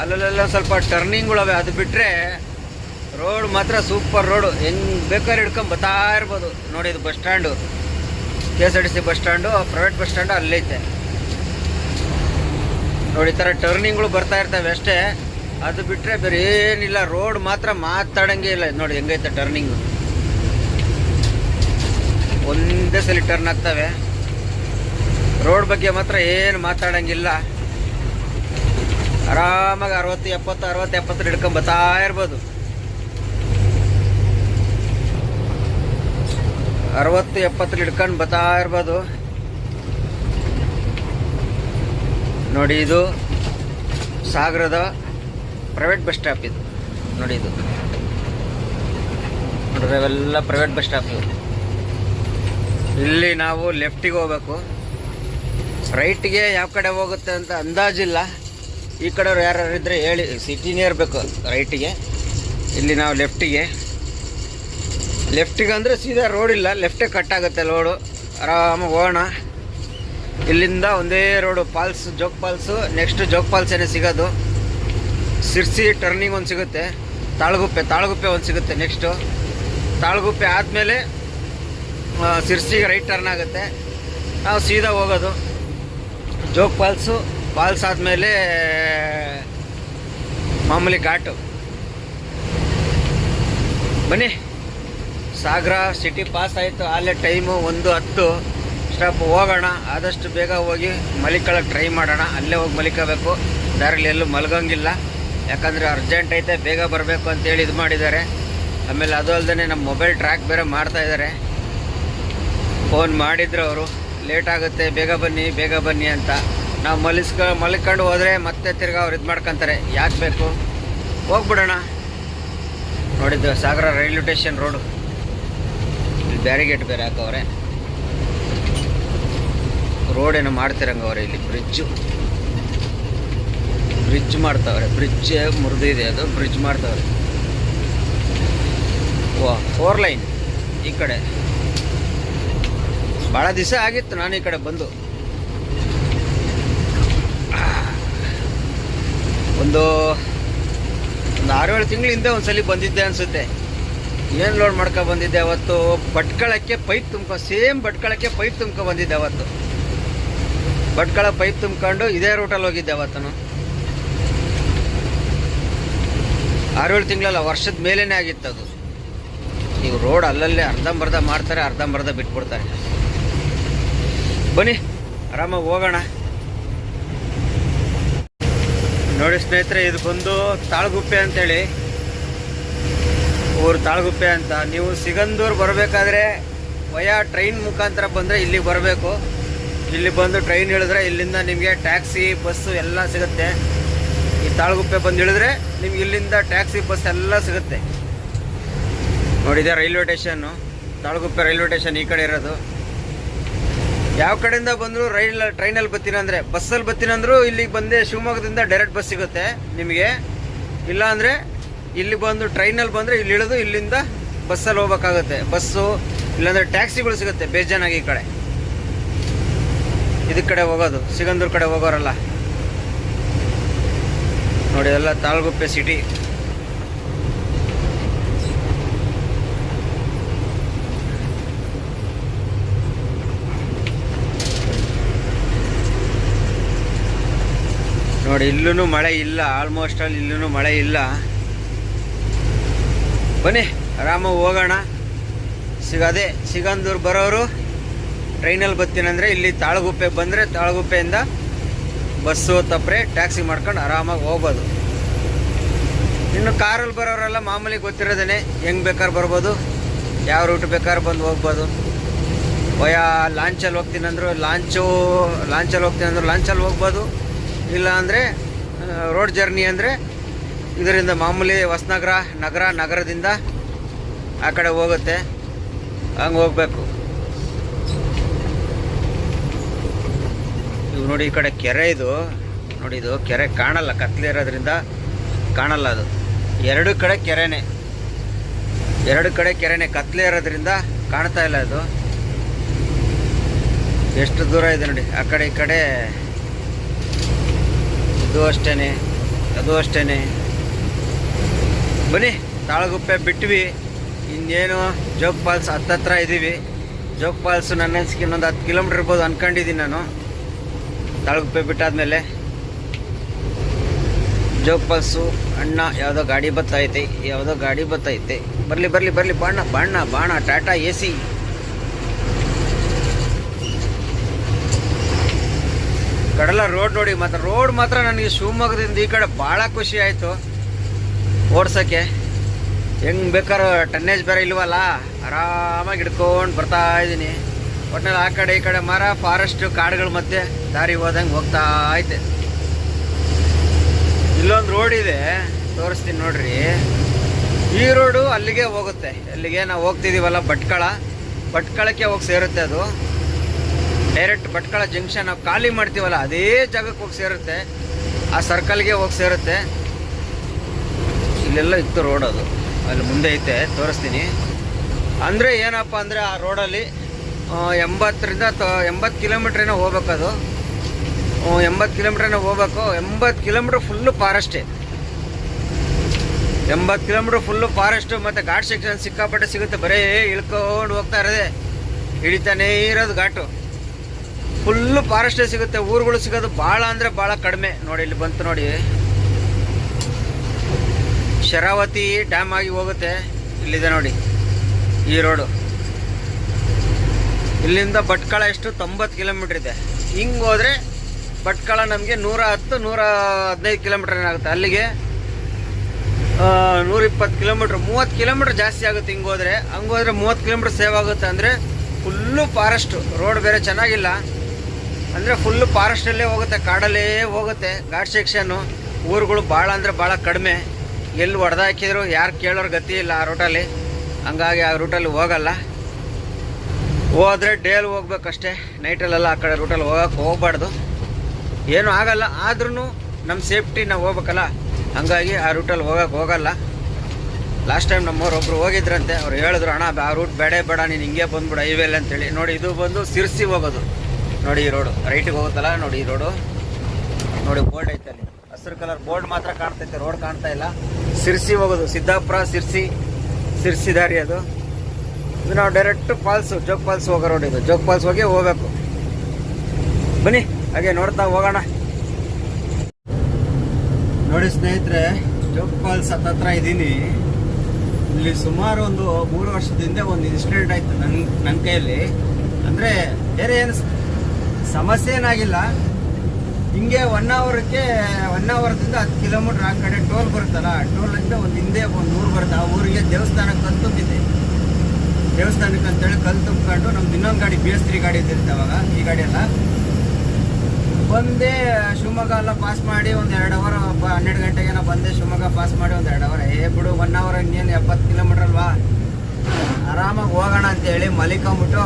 ಅಲ್ಲೆಲ್ಲ ಸ್ವಲ್ಪ ಟರ್ನಿಂಗ್ಗಳವೆ ಅದು ಬಿಟ್ಟರೆ ರೋಡ್ ಮಾತ್ರ ಸೂಪರ್ ರೋಡು ಹೆಂಗ್ ಬೇಕಾದ್ರೆ ಹಿಡ್ಕೊಂಡ್ ಬರ್ತಾ ಇರ್ಬೋದು. ನೋಡಿ ಇದು bus stand K S R T C bus stand private bus stand ಅಲ್ಲೈತೆ ನೋಡಿ ಈ ಥರ ಟರ್ನಿಂಗ್ಗಳು ಬರ್ತಾ ಇರ್ತವೆ ಅಷ್ಟೇ. ಅದು ಬಿಟ್ಟರೆ ಬೇರೆ ಏನಿಲ್ಲ ರೋಡ್ ಮಾತ್ರ ಮಾತಾಡಂಗೆ ಇಲ್ಲ. ನೋಡಿ ಹೆಂಗೈತೆ ಟರ್ನಿಂಗು ಒಂದೇ ಸಲ ಟರ್ನ್ ಆಗ್ತವೆ. ರೋಡ್ ಬಗ್ಗೆ ಮಾತ್ರ ಏನು ಮಾತಾಡಂಗಿಲ್ಲ. ಆರಾಮಾಗಿ ಅರವತ್ತು, ಎಪ್ಪತ್ತು ಅರವತ್ತು ಎಪ್ಪತ್ತು ಹಿಡ್ಕೊಂಡ್ ಬರ್ತಾ ಇರ್ಬೋದು. ಅರವತ್ತು ಎಪ್ಪತ್ತು ಹಿಡ್ಕೊಂಡು ಬರ್ತಾ ಇರ್ಬೋದು. ನೋಡಿ ಇದು ಸಾಗರದ ಪ್ರೈವೇಟ್ ಬಸ್ ಸ್ಟಾಪ್ ಇದು. ನೋಡಿ ಇದು. ನೋಡಿದ್ರೆ ಅವೆಲ್ಲ ಪ್ರೈವೇಟ್ ಬಸ್ ಸ್ಟಾಪ್ ಇದು ಇಲ್ಲಿ ನಾವು ಲೆಫ್ಟಿಗೆ ಹೋಗ್ಬೇಕು. ರೈಟ್ಗೆ ಯಾವ ಕಡೆ ಹೋಗುತ್ತೆ ಅಂತ ಅಂದಾಜಿಲ್ಲ ಈ ಕಡೆಯವ್ರು ಯಾರ್ಯಾರು ಇದ್ದರೆ ಹೇಳಿ ಸಿಟಿನೇ ಇರಬೇಕು ರೈಟಿಗೆ ಇಲ್ಲಿ ನಾವು ಲೆಫ್ಟಿಗೆ ಲೆಫ್ಟಿಗೆ ಅಂದರೆ ಸೀದಾ ರೋಡ್ ಇಲ್ಲ ಲೆಫ್ಟೇ ಕಟ್ ಆಗುತ್ತೆ ರೋಡು ಆರಾಮಾಗಿ ಹೋಗೋಣ. ಇಲ್ಲಿಂದ ಒಂದೇ road falls Jog falls next Jog falls ಏನೇ ಸಿಗೋದು. ಸಿರ್ಸಿ ಟರ್ನಿಂಗ್ ಒಂದು ಸಿಗುತ್ತೆ, ತಾಳಗುಪ್ಪೆ ತಾಳಗುಪ್ಪೆ ಒಂದು ಸಿಗುತ್ತೆ ನೆಕ್ಸ್ಟು ತಾಳಗುಪ್ಪೆ ಆದಮೇಲೆ ಸಿರ್ಸಿಗೆ ರೈಟ್ ಟರ್ನ್ ಆಗುತ್ತೆ. ನಾವು ಸೀದಾ ಹೋಗೋದು. ಜೋಗ್ ಫಾಲ್ಸು ಫಾಲ್ಸ್ ಆದಮೇಲೆ, ಮಾಮೂಲಿ ಘಾಟು. ಬನ್ನಿ. ಸಾಗರ ಸಿಟಿ ಪಾಸ್ ಆಯಿತು ಅಲ್ಲೇ ಟೈಮು ಒಂದು ಹತ್ತು. ಸ್ಟಾಪ್ ಹೋಗೋಣ. ಆದಷ್ಟು ಬೇಗ ಹೋಗಿ ಮಲಿಕೊಳ್ಳೋಕೆ ಟ್ರೈ ಮಾಡೋಣ. ಅಲ್ಲೇ ಹೋಗಿ ಮಲಿಕೋಬೇಕು. ದಾರಿಲಿ ಎಲ್ಲೂ ಮಲಗಂಗಿಲ್ಲ. ಯಾಕಂದರೆ ಅರ್ಜೆಂಟ್ ಐತೆ, ಬೇಗ ಬರಬೇಕು ಅಂತೇಳಿ ಇದು ಮಾಡಿದ್ದಾರೆ. ಆಮೇಲೆ ಅದು ಅಲ್ಲದೆ ನಮ್ಮ ಮೊಬೈಲ್ ಟ್ರ್ಯಾಕ್ ಬೇರೆ ಮಾಡ್ತಾ ಇದ್ದಾರೆ. ಫೋನ್ ಮಾಡಿದ್ರು ಅವರು, ಲೇಟ್ ಆಗುತ್ತೆ, ಬೇಗ ಬನ್ನಿ ಬೇಗ ಬನ್ನಿ ಅಂತ. ನಾವು ಮಲಿಸ್ಕ, ಮಲ್ಕೊಂಡು ಹೋದರೆ ಮತ್ತೆ ತಿರ್ಗಿ ಅವ್ರು ಇದು ಮಾಡ್ಕೊತಾರೆ. ಯಾಕೆ ಬೇಕು? ಹೋಗ್ಬಿಡೋಣ. ನೋಡಿದ್ದು ಸಾಗರ ರೈಲ್ವೆ ಸ್ಟೇಷನ್ ರೋಡು. ಇಲ್ಲಿ ಬ್ಯಾರಿಗೇಟ್ ಬೇರೆ ಹಾಕವ್ರೆ. ರೋಡ್ ಏನೋ ಮಾಡ್ತಿರಂಗವ್ರೆ ಇಲ್ಲಿ, ಬ್ರಿಡ್ಜು. ಬ್ರಿಡ್ಜ್ ಮಾಡ್ತಾವ್ರೆ. ಬ್ರಿಡ್ಜ್ ಮುರಿದಿದೆ ಅದು. ಬ್ರಿಡ್ಜ್ ಮಾಡ್ತಾವ್ರೆ. ವಾ ಫೋರ್ ಲೈನ್ ಈ ಕಡೆ. ಭಾಳ ದಿವಸ ಆಗಿತ್ತು ನಾನು ಈ ಕಡೆ ಬಂದು. ಒಂದು ಒಂದು ಆರು ಏಳು ತಿಂಗಳ ಹಿಂದೆ ಒಂದ್ಸಲಿ ಬಂದಿದ್ದೆ ಅನಿಸುತ್ತೆ. ಏನು ಲೋಡ್ ಮಾಡ್ಕೊ ಬಂದಿದ್ದೆ ಅವತ್ತು? ಭಟ್ಕಳಕ್ಕೆ ಪೈಪ್ ತುಂಬ್ಕೊ ಸೇಮ್ ಬಟ್ಕಳಕ್ಕೆ ಪೈಪ್ ತುಂಬ್ಕೊ ಬಂದಿದ್ದೆ ಅವತ್ತು. ಭಟ್ಕಳ ಪೈಪ್ ತುಂಬ್ಕೊಂಡು ಇದೇ ರೂಟಲ್ಲಿ ಹೋಗಿದ್ದೆ ಅವತ್ತನು. ಆರು ಏಳು ತಿಂಗಳಲ್ಲ, ವರ್ಷದ ಮೇಲೇ ಆಗಿತ್ತು ಅದು. ನೀವು ರೋಡ್ ಅಲ್ಲಲ್ಲೇ ಅರ್ಧಂಬರ್ಧ ಮಾಡ್ತಾರೆ, ಅರ್ಧಂಬರ್ಧ ಬಿಟ್ಬಿಡ್ತಾರೆ. ಬನ್ನಿ, ಆರಾಮಾಗಿ ಹೋಗೋಣ. ನೋಡಿ ಸ್ನೇಹಿತರೆ ಇದು ಬಂದು ತಾಳ್ಗುಪ್ಪೆ ಅಂತೇಳಿ. ಊರು ತಾಳ್ಗುಪ್ಪೆ ಅಂತ. ನೀವು ಸಿಗಂದೂರು ಬರಬೇಕಾದ್ರೆ ವಯಾ ಟ್ರೈನ್ ಮುಖಾಂತರ ಬಂದರೆ ಇಲ್ಲಿಗೆ ಬರಬೇಕು. ಇಲ್ಲಿ ಬಂದು ಟ್ರೈನ್ ಇಳಿದ್ರೆ ಇಲ್ಲಿಂದ ನಿಮಗೆ ಟ್ಯಾಕ್ಸಿ ಬಸ್ಸು ಎಲ್ಲ ಸಿಗುತ್ತೆ. ಈ ತಾಳ್ಗುಪ್ಪೆ ಬಂದು ಇಳಿದ್ರೆ ನಿಮ್ಗೆ ಇಲ್ಲಿಂದ ಟ್ಯಾಕ್ಸಿ, ಬಸ್ ಎಲ್ಲ ಸಿಗುತ್ತೆ. ನೋಡಿದೆ railway station Talaguppa railway station ಈ ಕಡೆ ಇರೋದು. ಯಾವ ಕಡೆಯಿಂದ ಬಂದರೂ ರೈಲ್, ಟ್ರೈನಲ್ಲಿ ಬರ್ತೀನಿ ಅಂದರೆ, ಬಸ್ಸಲ್ಲಿ ಬರ್ತೀನಿ ಅಂದರೂ ಇಲ್ಲಿಗೆ ಬಂದೆ ಶಿವಮೊಗ್ಗದಿಂದ ಡೈರೆಕ್ಟ್ ಬಸ್ ಸಿಗುತ್ತೆ ನಿಮಗೆ. ಇಲ್ಲ ಅಂದರೆ ಇಲ್ಲಿ ಬಂದು ಟ್ರೈನಲ್ಲಿ ಬಂದರೆ ಇಲ್ಲಿ ಇಳಿದು ಇಲ್ಲಿಂದ ಬಸ್ಸಲ್ಲಿ ಹೋಗ್ಬೇಕಾಗುತ್ತೆ. ಬಸ್ಸು, ಇಲ್ಲಾಂದರೆ ಟ್ಯಾಕ್ಸಿಗಳು ಸಿಗುತ್ತೆ ಬೇಜಾನಾಗಿ ಈ ಕಡೆ. ಇದಕ್ಕೆ ಕಡೆ ಹೋಗೋದು, ಸಿಗಂದೂರು ಕಡೆ ಹೋಗೋರಲ್ಲ. ನೋಡಿ, ಎಲ್ಲ ತಾಳ್ಗುಪ್ಪೆ ಸಿಟಿ ನೋಡಿ ಇಲ್ಲೂ ಮಳೆ ಇಲ್ಲ ಆಲ್ಮೋಸ್ಟ್ ಅಲ್ಲಿ ಇಲ್ಲೂ ಮಳೆ ಇಲ್ಲ. ಬನ್ನಿ ಆರಾಮ ಹೋಗೋಣ. ಸಿಗದೆ, ಸಿಗಂದೂರು ಬರೋರು ಟ್ರೈನಲ್ಲಿ ಬರ್ತೀನಂದರೆ ಇಲ್ಲಿ ತಾಳಗುಪ್ಪೆ ಬಂದರೆ ತಾಳಗುಪ್ಪೆಯಿಂದ ಬಸ್ಸು ತಪ್ಪರೆ ಟ್ಯಾಕ್ಸಿ ಮಾಡ್ಕೊಂಡು ಆರಾಮಾಗಿ ಹೋಗ್ಬೋದು. ಇನ್ನು ಕಾರಲ್ಲಿ ಬರೋರೆಲ್ಲ ಮಾಮೂಲಿ ಗೊತ್ತಿರೋದೇ ಹೆಂಗೆ ಬೇಕಾದ್ರೆ ಬರ್ಬೋದು, ಯಾವ ರೂಟ್ ಬೇಕಾದ್ರೆ ಬಂದು ಹೋಗ್ಬೋದು. ವಯ ಲಾಂಚಲ್ಲಿ ಹೋಗ್ತೀನಂದ್ರು ಲಾಂಚು, ಲಾಂಚಲ್ಲಿ ಹೋಗ್ತೀನಂದ್ರು ಲಾಂಚಲ್ಲಿ ಹೋಗ್ಬೋದು. ಇಲ್ಲ ಅಂದರೆ ರೋಡ್ ಜರ್ನಿ ಅಂದರೆ ಇದರಿಂದ ಮಾಮೂಲಿ ಹೊಸನಗರ, ನಗರ, ನಗರದಿಂದ ಆ ಕಡೆ ಹೋಗುತ್ತೆ. ಹಂಗೆ ಹೋಗ್ಬೇಕು. ನೋಡಿ ಈ ಕಡೆ ಕೆರೆ ಇದು. ನೋಡಿ ಇದು ಕೆರೆ ಕಾಣಲ್ಲ, ಕತ್ಲೆ ಇರೋದ್ರಿಂದ ಕಾಣಲ್ಲ ಅದು. ಎರಡು ಕಡೆ ಕೆರೆನೇ. ಎರಡು ಕಡೆ ಕೆರೆನೇ, ಕತ್ಲೆ ಇರೋದ್ರಿಂದ ಕಾಣ್ತಾ ಇಲ್ಲ ಅದು. ಎಷ್ಟು ದೂರ ಇದೆ ನೋಡಿ, ಆ ಕಡೆ ಈ ಕಡೆ ಇದು ಅಷ್ಟೇನೆ, ಅದು ಅಷ್ಟೇನೆ. ಬನ್ನಿ, ತಾಳಗುಪ್ಪೆ ಬಿಟ್ವಿ. ಇನ್ನೇನು ಜೋಗ್ ಫಾಲ್ಸ್ ಹತ್ತತ್ರ ಇದ್ದೀವಿ ಜೋಗ್ ಪಾಲ್ಸ್ ನನ್ನ ಅನ್ಸಿಕೆ ಇನ್ನೊಂದು ಹತ್ತು ಕಿಲೋಮೀಟ್ರ್ ಇರ್ಬೋದು ಅನ್ಕೊಂಡಿದ್ದೀನಿ ನಾನು. ತಾಳಗುಪ್ಪೆ ಬಿಟ್ಟಾದ್ಮೇಲೆ ಜೋಗ್ ಪಲ್ಸು ಅಣ್ಣ ಯಾವುದೋ ಗಾಡಿ ಬತ್ತೈತೆ ಯಾವುದೋ ಗಾಡಿ ಬತ್ತೈತೆ ಬರಲಿ ಬರಲಿ ಬರಲಿ ಬಾಣ ಬಾಣ ಬಾಣ ಟಾಟಾ ಎ ಸಿ ಕಡಲ ರೋಡ್ ನೋಡಿ, ಮಾತ್ರ, ರೋಡ್ ಮಾತ್ರ ನನಗೆ ಶಿವಮೊಗ್ಗದಿಂದ ಈ ಕಡೆ ಭಾಳ ಖುಷಿ ಆಯಿತು. ಓಡ್ಸೋಕ್ಕೆ. ಹೆಂಗೆ ಬೇಕಾದ್ರೂ ಟನ್ನೇಜ್ ಬೇರೆ ಇಲ್ವಲ್ಲ? ಆರಾಮಾಗಿ ಹಿಡ್ಕೊಂಡು ಬರ್ತಾ ಇದ್ದೀನಿ ಒಟ್ನಲ್ಲಿ ಆ ಕಡೆ ಈ ಕಡೆ ಮರ ಫಾರೆಸ್ಟ್ ಕಾಡುಗಳ ಮಧ್ಯೆ ದಾರಿ ಹೋದಂಗೆ ಹೋಗ್ತಾ ಐತೆ. ಇಲ್ಲೊಂದು ರೋಡ್ ಇದೆ, ತೋರಿಸ್ತೀನಿ ನೋಡ್ರಿ. ಈ ರೋಡು ಅಲ್ಲಿಗೆ ಹೋಗುತ್ತೆ. ಅಲ್ಲಿಗೆ ನಾವು ಹೋಗ್ತಿದ್ದೀವಲ್ಲ ಭಟ್ಕಳ. ಭಟ್ಕಳಕ್ಕೆ ಹೋಗಿ ಸೇರುತ್ತೆ ಅದು. ಡೈರೆಕ್ಟ್ ಭಟ್ಕಳ ಜಂಕ್ಷನ್ ನಾವು ಖಾಲಿ ಮಾಡ್ತೀವಲ್ಲ, ಅದೇ ಜಾಗಕ್ಕೆ ಹೋಗಿ ಸೇರುತ್ತೆ. ಆ ಸರ್ಕಲ್ಗೆ ಹೋಗಿ ಸೇರುತ್ತೆ. ಇಲ್ಲೆಲ್ಲ ಇತ್ತು ರೋಡ್ ಅದು. ಅಲ್ಲಿ ಮುಂದೆ ಐತೆ, ತೋರಿಸ್ತೀನಿ. ಅಂದರೆ ಏನಪ್ಪ ಅಂದರೆ ಆ ರೋಡಲ್ಲಿ ಎಂಬತ್ತರಿಂದ ಎಂಬತ್ತು ಕಿಲೋಮೀಟ್ರೇನೋ ಹೋಗ್ಬೇಕು ಅದು ಎಂಬತ್ತು ಕಿಲೋಮೀಟ್ರೇನೋ ಹೋಗ್ಬೇಕು. ಎಂಬತ್ತು ಕಿಲೋಮೀಟ್ರ್ ಫುಲ್ಲು ಫಾರೆಸ್ಟೇ ಎಂಬತ್ತು ಕಿಲೋಮೀಟ್ರ್ ಫುಲ್ಲು ಫಾರೆಸ್ಟು ಮತ್ತು ಘಾಟ್ ಸೆಕ್ಷನ್ ಸಿಕ್ಕಾಪಟ್ಟೆ ಸಿಗುತ್ತೆ. ಬರೀ ಇಳ್ಕೊಂಡು ಹೋಗ್ತಾ ಇರೋದೆ. ಹಿಡಿತಾನೇ ಇರೋದು ಘಾಟು. ಫುಲ್ಲು ಫಾರೆಸ್ಟೇ ಸಿಗುತ್ತೆ. ಊರುಗಳು ಸಿಗೋದು ಭಾಳ ಅಂದರೆ ಭಾಳ ಕಡಿಮೆ. ನೋಡಿ, ಇಲ್ಲಿ ಬಂತು ನೋಡಿ. ಶರಾವತಿ ಡ್ಯಾಮ್ ಆಗಿ ಹೋಗುತ್ತೆ. ಇಲ್ಲಿದೆ ನೋಡಿ. ಈ ರೋಡು ಇಲ್ಲಿಂದ ಭಟ್ಕಳ ಎಷ್ಟು? ತೊಂಬತ್ತು ಕಿಲೋಮೀಟ್ರ್ ಇದೆ. ಹಿಂಗೆ ಹೋದರೆ ಭಟ್ಕಳ ನಮಗೆ ನೂರ ಹತ್ತು, ನೂರ ಹದಿನೈದು ಕಿಲೋಮೀಟ್ರ್ ಏನಾಗುತ್ತೆ? ಅಲ್ಲಿಗೆ ನೂರ ಇಪ್ಪತ್ತು ಕಿಲೋಮೀಟ್ರ್, ಮೂವತ್ತು ಕಿಲೋಮೀಟ್ರ್ ಜಾಸ್ತಿ ಆಗುತ್ತೆ ಹಿಂಗೆ ಹೋದರೆ. ಹಂಗೆ ಹೋದರೆ ಮೂವತ್ತು ಕಿಲೋಮೀಟ್ರ್ ಸೇವ್ ಆಗುತ್ತೆ ಅಂದರೆ ಫುಲ್ಲು ಫಾರೆಸ್ಟು ರೋಡ್ ಬೇರೆ ಚೆನ್ನಾಗಿಲ್ಲ. ಅಂದರೆ ಫುಲ್ಲು ಫಾರೆಸ್ಟಲ್ಲೇ ಹೋಗುತ್ತೆ, ಕಾಡಲ್ಲೇ ಹೋಗುತ್ತೆ. ಘಾಟ್ ಸೆಕ್ಷನ್ನು ಊರುಗಳು ಭಾಳ ಅಂದರೆ ಭಾಳ ಕಡಿಮೆ. ಎಲ್ಲಿ ಹೊಡೆದಾಕಿದ್ರು ಯಾರು ಕೇಳೋರು ಗತಿ ಇಲ್ಲ ಆ ರೂಟಲ್ಲಿ ಹಂಗಾಗಿ ಆ ರೂಟಲ್ಲಿ ಹೋಗಲ್ಲ. ಹೋದ್ರೆ ಡೇಲಿ ಹೋಗ್ಬೇಕಷ್ಟೇ. ನೈಟಲ್ಲೆಲ್ಲ ಆ ಕಡೆ ರೂಟಲ್ಲಿ ಹೋಗಕ್ಕೆ ಹೋಗ್ಬಾರ್ದು. ಏನೂ ಆಗಲ್ಲ ಆದ್ರೂ ನಮ್ಮ ಸೇಫ್ಟಿ ನಾವು ಹೋಗ್ಬೇಕಲ್ಲ? ಹಂಗಾಗಿ ಆ ರೂಟಲ್ಲಿ ಹೋಗಕ್ಕೆ ಹೋಗಲ್ಲ. ಲಾಸ್ಟ್ ಟೈಮ್ ನಮ್ಮವ್ರು ಒಬ್ರು ಹೋಗಿದ್ರಂತೆ, ಅವ್ರು ಹೇಳಿದ್ರು, ಅಣ್ಣ, ಆ ರೂಟ್ ಬೇಡ ಬೇಡ, ನೀನು ಹಿಂಗೆ ಬಂದ್ಬಿಡು ಹೈವೇಲಿ ಅಂತೇಳಿ ನೋಡಿ, ಇದು ಬಂದು ಸಿರ್ಸಿ ಹೋಗೋದು. ನೋಡಿ ಈ ರೋಡು ರೈಟಿಗೆ ಹೋಗುತ್ತಲ್ಲ, ನೋಡಿ ಈ ರೋಡು ನೋಡಿ ಬೋರ್ಡ್ ಐತೆ ಅಲ್ಲಿ. ಹಸಿರು ಕಲರ್ ಬೋರ್ಡ್ ಮಾತ್ರ ಕಾಣ್ತೈತೆ ರೋಡ್ ಕಾಣ್ತಾ ಇಲ್ಲ. ಸಿರ್ಸಿ ಹೋಗೋದು. ಸಿದ್ದಾಪುರ ಸಿರ್ಸಿ ಸಿರ್ಸಿ ದಾರಿ ಅದು. ಇದು ನಾವು ಡೈರೆಕ್ಟ್ ಫಾಲ್ಸ್ ಜೋಗ್ ಫಾಲ್ಸ್ ಹೋಗೋ ರೋಡ್ ಇದು. ಜೋಗ್ ಫಾಲ್ಸ್ ಹೋಗಿ ಹೋಗ್ಬೇಕು. ಬನ್ನಿ, ಹಾಗೆ ನೋಡ್ತಾ ಹೋಗೋಣ. ನೋಡಿ ಸ್ನೇಹಿತರೆ ಜೋಗ್ ಫಾಲ್ಸ್ ಹತ್ತತ್ರ ಇದ್ದೀನಿ. ಇಲ್ಲಿ ಸುಮಾರು ಒಂದು ಮೂರು ವರ್ಷದ ಹಿಂದೆ ಒಂದು ಇನ್ಸಿಡೆಂಟ್ ಆಯಿತು ನನ್ನ ನನ್ನ ಕೈಯಲ್ಲಿ. ಅಂದರೆ ಬೇರೆ ಏನು ಸಮಸ್ಯೆ ಏನಾಗಿಲ್ಲ. ಹಿಂಗೆ ಒನ್ ಅವರ್ಗೆ ಒನ್ ಅವರ್ದಿಂದ ಹತ್ತು ಕಿಲೋಮೀಟ್ರ್ ಆ ಕಡೆ ಟೋಲ್ ಬರುತ್ತಲ್ಲ ಟೋಲಿಂದ ಒಂದು ಹಿಂದೆ ಒಂದು ಊರು ಬರುತ್ತೆ. ಆ ಊರಿಗೆ ದೇವಸ್ಥಾನಕ್ಕೆ ತಂದು ತುಂಬಿದ್ದೆ ದೇವಸ್ಥಾನಕ್ಕೆ ಅಂತೇಳಿ ಕಲ್ಲು ತುಂಬಿಕೊಂಡು ನಮ್ದು ಇನ್ನೊಂದು ಗಾಡಿ ಬಿ ಎಸ್ ತ್ರೀ ಗಾಡಿ ಇದ್ದಿರುತ್ತೆ ಅವಾಗ, ಈ ಗಾಡಿ ಎಲ್ಲ. ಬಂದೆ ಶಿವಮೊಗ್ಗ ಎಲ್ಲ ಪಾಸ್ ಮಾಡಿ ಒಂದು ಎರಡು ಅವರ್ ಹನ್ನೆರಡು ಗಂಟೆಗೇನೋ ಬಂದೆ ಶಿವಮೊಗ್ಗ ಪಾಸ್ ಮಾಡಿ ಒಂದು ಎರಡು ಅವರ್ ಏ ಬಿಡು ಒನ್ ಅವರ್ ಇನ್ನೇನು ಎಪ್ಪತ್ತು ಕಿಲೋಮೀಟ್ರ್ ಅಲ್ವಾ? ಆರಾಮಾಗಿ ಹೋಗೋಣ ಅಂತೇಳಿ ಮಲಿಕೊಂಬಿಟ್ಟು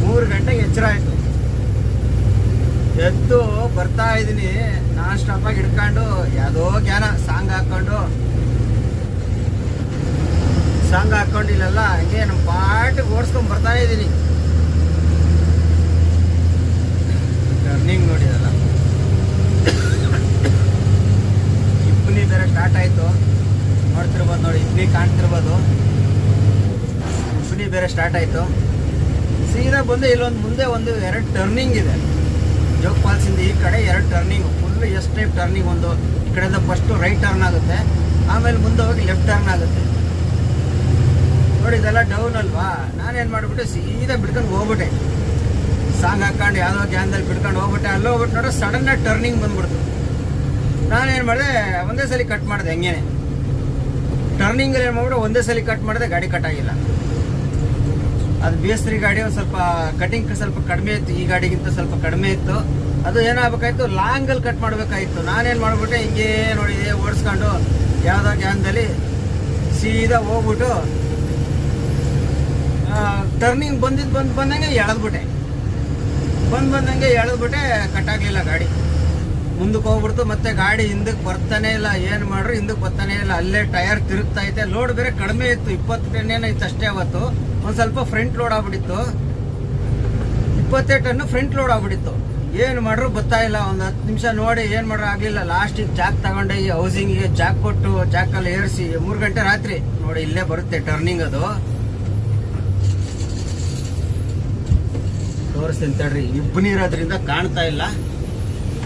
ಮೂರು ಗಂಟೆಗೆ ಎಚ್ಚರ ಆಯಿತು. ಎದ್ದು ಬರ್ತಾ ಇದ್ದೀನಿ. ನಾನ್ ಸ್ಟಾಪಾಗಿ ಹಿಡ್ಕೊಂಡು, ಯಾವುದೋ ಕ್ಯಾನ ಸಾಂಗ್ ಹಾಕ್ಕೊಂಡು ಸಾಂಗ್ ಹಾಕೊಂಡಿಲ್ಲಲ್ಲ ಹಂಗೆ ನಮ್ಮ ಪಾಟಿಗೆ ಓಡಿಸ್ಕೊಂಡು ಬರ್ತಾ ಇದ್ದೀನಿ. ಟರ್ನಿಂಗ್ ನೋಡಿದಲ್ಲ ಇಬ್ಬನಿ ಥರ ಸ್ಟಾರ್ಟ್ ಆಯಿತು. ನೋಡ್ತಿರ್ಬೋದು ನೋಡಿ ಇಬ್ಬನಿ ಕಾಣ್ತಿರ್ಬೋದು. ಇಬ್ಬನಿ ಬೇರೆ ಸ್ಟಾರ್ಟ್ ಆಯಿತು. ಸೀದಾ ಬಂದು ಇಲ್ಲೊಂದು ಮುಂದೆ ಒಂದು ಎರಡು ಟರ್ನಿಂಗ್ ಇದೆ. ಜೋಗ್ ಫಾಲ್ಸಿಂದ ಈ ಕಡೆ ಎರಡು ಟರ್ನಿಂಗ್ ಫುಲ್ ಎಷ್ಟು ಟೈಪ್ ಟರ್ನಿಂಗ್ ಒಂದು. ಈ ಕಡೆಯಿಂದ ಫಸ್ಟು ರೈಟ್ ಟರ್ನ್ ಆಗುತ್ತೆ. ಆಮೇಲೆ ಮುಂದೆ ಹೋಗಿ ಲೆಫ್ಟ್ ಟರ್ನ್ ಆಗುತ್ತೆ. ನೋಡಿ, ಇದೆಲ್ಲ ಡೌನ್ ಅಲ್ವಾ? ನಾನೇನು ಮಾಡಿಬಿಟ್ಟು ಸೀದಾ ಬಿಡ್ಕೊಂಡು ಹೋಗ್ಬಿಟ್ಟೆ. ಸಾಂಗ್ ಹಾಕ್ಕೊಂಡು, ಯಾವುದೋ ಗ್ಯಾನ್ದಲ್ಲಿ ಬಿಡ್ಕೊಂಡು ಹೋಗ್ಬಿಟ್ಟೆ. ಅಲ್ಲಿ ಹೋಗ್ಬಿಟ್ಟು ನೋಡೋ ಸಡನ್ನಾಗಿ ಟರ್ನಿಂಗ್ ಬಂದ್ಬಿಡ್ತು. ನಾನೇನು ಮಾಡಿದೆ, ಒಂದೇ ಸಲ ಕಟ್ ಮಾಡಿದೆ ಹೆಂಗೇನೆ. ಟರ್ನಿಂಗಲ್ಲಿ ಏನು ಮಾಡ್ಬಿಟ್ಟು ಒಂದೇ ಸಲ ಕಟ್ ಮಾಡಿದೆ, ಗಾಡಿ ಕಟ್ ಆಗಿಲ್ಲ. ಅದು ಬಿ ಎಸ್ ತ್ರೀ ಗಾಡಿ ಒಂದು ಸ್ವಲ್ಪ ಕಟಿಂಗ್ ಸ್ವಲ್ಪ ಕಡಿಮೆ ಇತ್ತು, ಈ ಗಾಡಿಗಿಂತ ಸ್ವಲ್ಪ ಕಡಿಮೆ ಇತ್ತು. ಅದು ಏನಾಗಬೇಕಾಯ್ತು ಲಾಂಗಲ್ಲಿ ಕಟ್ ಮಾಡಬೇಕಾಗಿತ್ತು ನಾನೇನು ಮಾಡಿಬಿಟ್ಟೆ, ಹಿಂಗೆ ನೋಡಿದೆ ಓಡಿಸ್ಕೊಂಡು, ಯಾವುದೋ ಗ್ಯಾನ್ದಲ್ಲಿ ಸೀದಾ ಹೋಗ್ಬಿಟ್ಟು ಟರ್ನಿಂಗ್ ಬಂದಿದ್ದು ಬಂದು ಬಂದಂಗೆ ಎಳೆದ್ಬಿಟ್ಟೆ ಬಂದು ಬಂದಂಗೆ ಎಳೆದ್ಬಿಟ್ಟೆ ಕಟ್ಟಾಗಲಿಲ್ಲ ಗಾಡಿ. ಮುಂದಕ್ಕೆ ಹೋಗ್ಬಿಡ್ತು, ಮತ್ತೆ ಗಾಡಿ ಹಿಂದಕ್ಕೆ ಬರ್ತಾನೆ ಇಲ್ಲ, ಏನು ಮಾಡ್ರು, ಹಿಂದಕ್ಕೆ ಬರ್ತಾನೆ ಇಲ್ಲ. ಅಲ್ಲೇ ಟೈರ್ ತಿರುಗ್ತಾ ಐತೆ. ಲೋಡ್ ಬೇರೆ ಕಡಿಮೆ ಇತ್ತು ಇಪ್ಪತ್ತು ಟನ್ ಇತ್ತು ಅಷ್ಟೇ ಅವತ್ತು. ಒಂದು ಸ್ವಲ್ಪ ಫ್ರಂಟ್ ಲೋಡ್ ಆಗ್ಬಿಟ್ಟಿತ್ತು. ಇಪ್ಪತ್ತೇ ಟನ್ನು ಫ್ರಂಟ್ ಲೋಡ್ ಆಗ್ಬಿಟ್ಟಿತ್ತು. ಏನು ಮಾಡ್ರು, ಬರ್ತಾ ಇಲ್ಲ. ಒಂದು ಹತ್ತು ನಿಮಿಷ ನೋಡಿ, ಏನು ಮಾಡ್ರು, ಆಗಲಿಲ್ಲ. ಲಾಸ್ಟಿಗೆ ಜಾಕ್ ತಗೊಂಡೆ, ಈ ಹೌಸಿಂಗಿಗೆ ಜಾಕ್ ಕೊಟ್ಟು, ಜಾಕಲ್ಲಿ ಏರಿಸಿ, ಮೂರು ಗಂಟೆ ರಾತ್ರಿ. ನೋಡಿ, ಇಲ್ಲೇ ಬರುತ್ತೆ ಟರ್ನಿಂಗ್ ಅದು. ತೋರಿಸ್ತೀನಿ ತಡ್ರಿ. ಇಬ್ಬನಿ ಇರೋದ್ರಿಂದ ಕಾಣ್ತಾ ಇಲ್ಲ.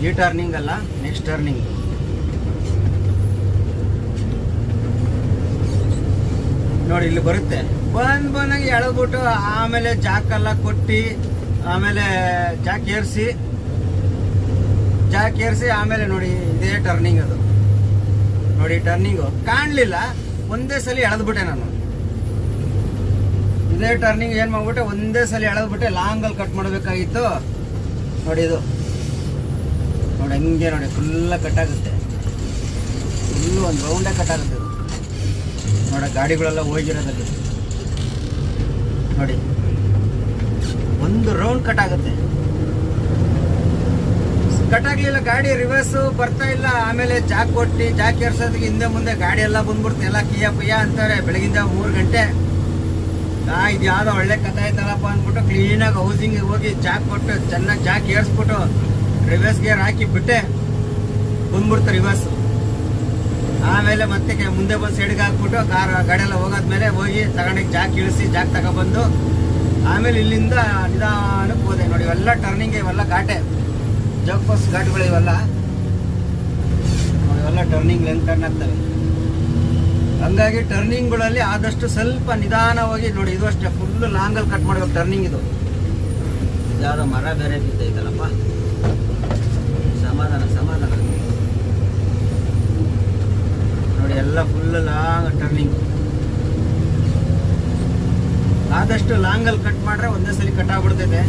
ಈ ಟರ್ನಿಂಗ್ ಅಲ್ಲ ನೆಕ್ಸ್ಟ್ ಟರ್ನಿಂಗ್ ನೋಡಿ, ಇಲ್ಲಿ ಬರುತ್ತೆ. ಬಂದ್ ಬಂದಂಗೆ ಎಳೆದ್ಬಿಟ್ಟು ಆಮೇಲೆ ಜಾಕ್ ಎಲ್ಲ ಕೊಟ್ಟು, ಆಮೇಲೆ ಜಾಕ್ ಏರಿಸಿ ಜಾಕ್ ಏರಿಸಿ ಆಮೇಲೆ ನೋಡಿ, ಇದೇ ಟರ್ನಿಂಗ್ ಅದು. ನೋಡಿ ಟರ್ನಿಂಗು ಕಾಣಲಿಲ್ಲ, ಒಂದೇ ಸಲ ಎಳೆದ್ಬಿಟ್ಟೆ ನಾನು. ಇದೇ ಟರ್ನಿಂಗ್ ಏನು ಮಾಡ್ಬಿಟ್ಟೆ ಒಂದೇ ಸಲ ಎಳೆದ್ಬಿಟ್ಟೆ ಲಾಂಗಲ್ಲಿ ಕಟ್ ಮಾಡಬೇಕಾಗಿತ್ತು. ನೋಡಿ ಇದು. ನೋಡಿ ಹಂಗೆ ನೋಡಿ ಫುಲ್ಲ ಕಟ್ ಆಗುತ್ತೆ. ಫುಲ್ಲು ಒಂದು ರೌಂಡೇ ಕಟ್ ಆಗುತ್ತೆ ಇದು. ನೋಡಿ ಗಾಡಿಗಳೆಲ್ಲ ಹೋಗಿರೋದಲ್ಲಿ ನೋಡಿ. ಒಂದು ರೌಂಡ್ ಕಟ್ ಆಗುತ್ತೆ. ಕಟ್ ಆಗ್ಲಿಲ್ಲ, ಗಾಡಿ ರಿವರ್ಸು ಬರ್ತಾ ಇಲ್ಲ. ಆಮೇಲೆ ಜಾಕ್ ಕೊಟ್ಟು, ಜಾಕ್ ಏರ್ಸೋದಕ್ಕೆ ಹಿಂದೆ ಮುಂದೆ ಗಾಡಿ ಎಲ್ಲ ಬಂದ್ಬಿಡ್ತು. ಎಲ್ಲ ಕಿಯ ಪಿಯ ಅಂತಾರೆ. ಬೆಳಗಿಂದ ಮೂರು ಗಂಟೆ. ಯಾವುದೋ ಒಳ್ಳೆ ಕಥೆ ಆಯ್ತಲ್ಲಪ್ಪ ಅಂದ್ಬಿಟ್ಟು ಕ್ಲೀನಾಗಿ ಹೌಸಿಂಗಿಗೆ ಹೋಗಿ ಜಾಕ್ ಕೊಟ್ಟು ಚೆನ್ನಾಗಿ ಜಾಕ್ ಏರ್ಸ್ಬಿಟ್ಟು ರಿವರ್ಸ್ ಗೇರ್ ಹಾಕಿ ಬಿಟ್ಟೆ. ಬಂದ್ಬಿಡ್ತು ರಿವರ್ಸ್ ಆಮೇಲೆ ಮತ್ತೆ ಮುಂದೆ ಬಂದು ಸೈಡ್ಗೆ ಹಾಕ್ಬಿಟ್ಟು ಕಾರ್ ಗಾಡಿಯೆಲ್ಲ ಹೋಗಾದ್ಮೇಲೆ ಹೋಗಿ ತಗೊಂಡೋಗಿ ಜಾಕ್ ಇಳಿಸಿ ಜಾಕ್ ತಗೊಬಂದು ಆಮೇಲೆ ಇಲ್ಲಿಂದ ನಿಧಾನಕ್ಕೆ ಹೋದೆ. ನೋಡಿ ಇವೆಲ್ಲ ಟರ್ನಿಂಗ್ ಇವೆಲ್ಲ ಘಾಟೆ. ಜೋಗ್ ಘಾಟ್ಗಳು ಇವೆಲ್ಲ. ಇವೆಲ್ಲ ಟರ್ನಿಂಗ್ ಲೆಂತ್ ಟರ್ನ್ ಆಗ್ತವೆ ಹಂಗಾಗಿ ಟರ್ನಿಂಗ್ಗಳಲ್ಲಿ ಆದಷ್ಟು ಸ್ವಲ್ಪ ನಿಧಾನವಾಗಿ ನೋಡಿ, ಇದು ಅಷ್ಟೇ ಫುಲ್ ಲಾಂಗಲ್ಲಿ ಕಟ್ ಮಾಡ್ಬೇಕು ಟರ್ನಿಂಗ್ ಇದು. ಯಾವುದೋ ಮರ ಬೇರೆ ಬಿದ್ದೈತಲ್ಲಪ್ಪ. ಸಮಾಧಾನ ಸಮಾಧಾನ. ನೋಡಿ, ಎಲ್ಲ ಫುಲ್ ಲಾಂಗ್ ಟರ್ನಿಂಗ್ ಆದಷ್ಟು ಲಾಂಗಲ್ಲಿ ಕಟ್ ಮಾಡ್ರೆ ಒಂದೇ ಸಲ ಕಟ್ ಆಗ್ಬಿಡ್ತೈತೆ.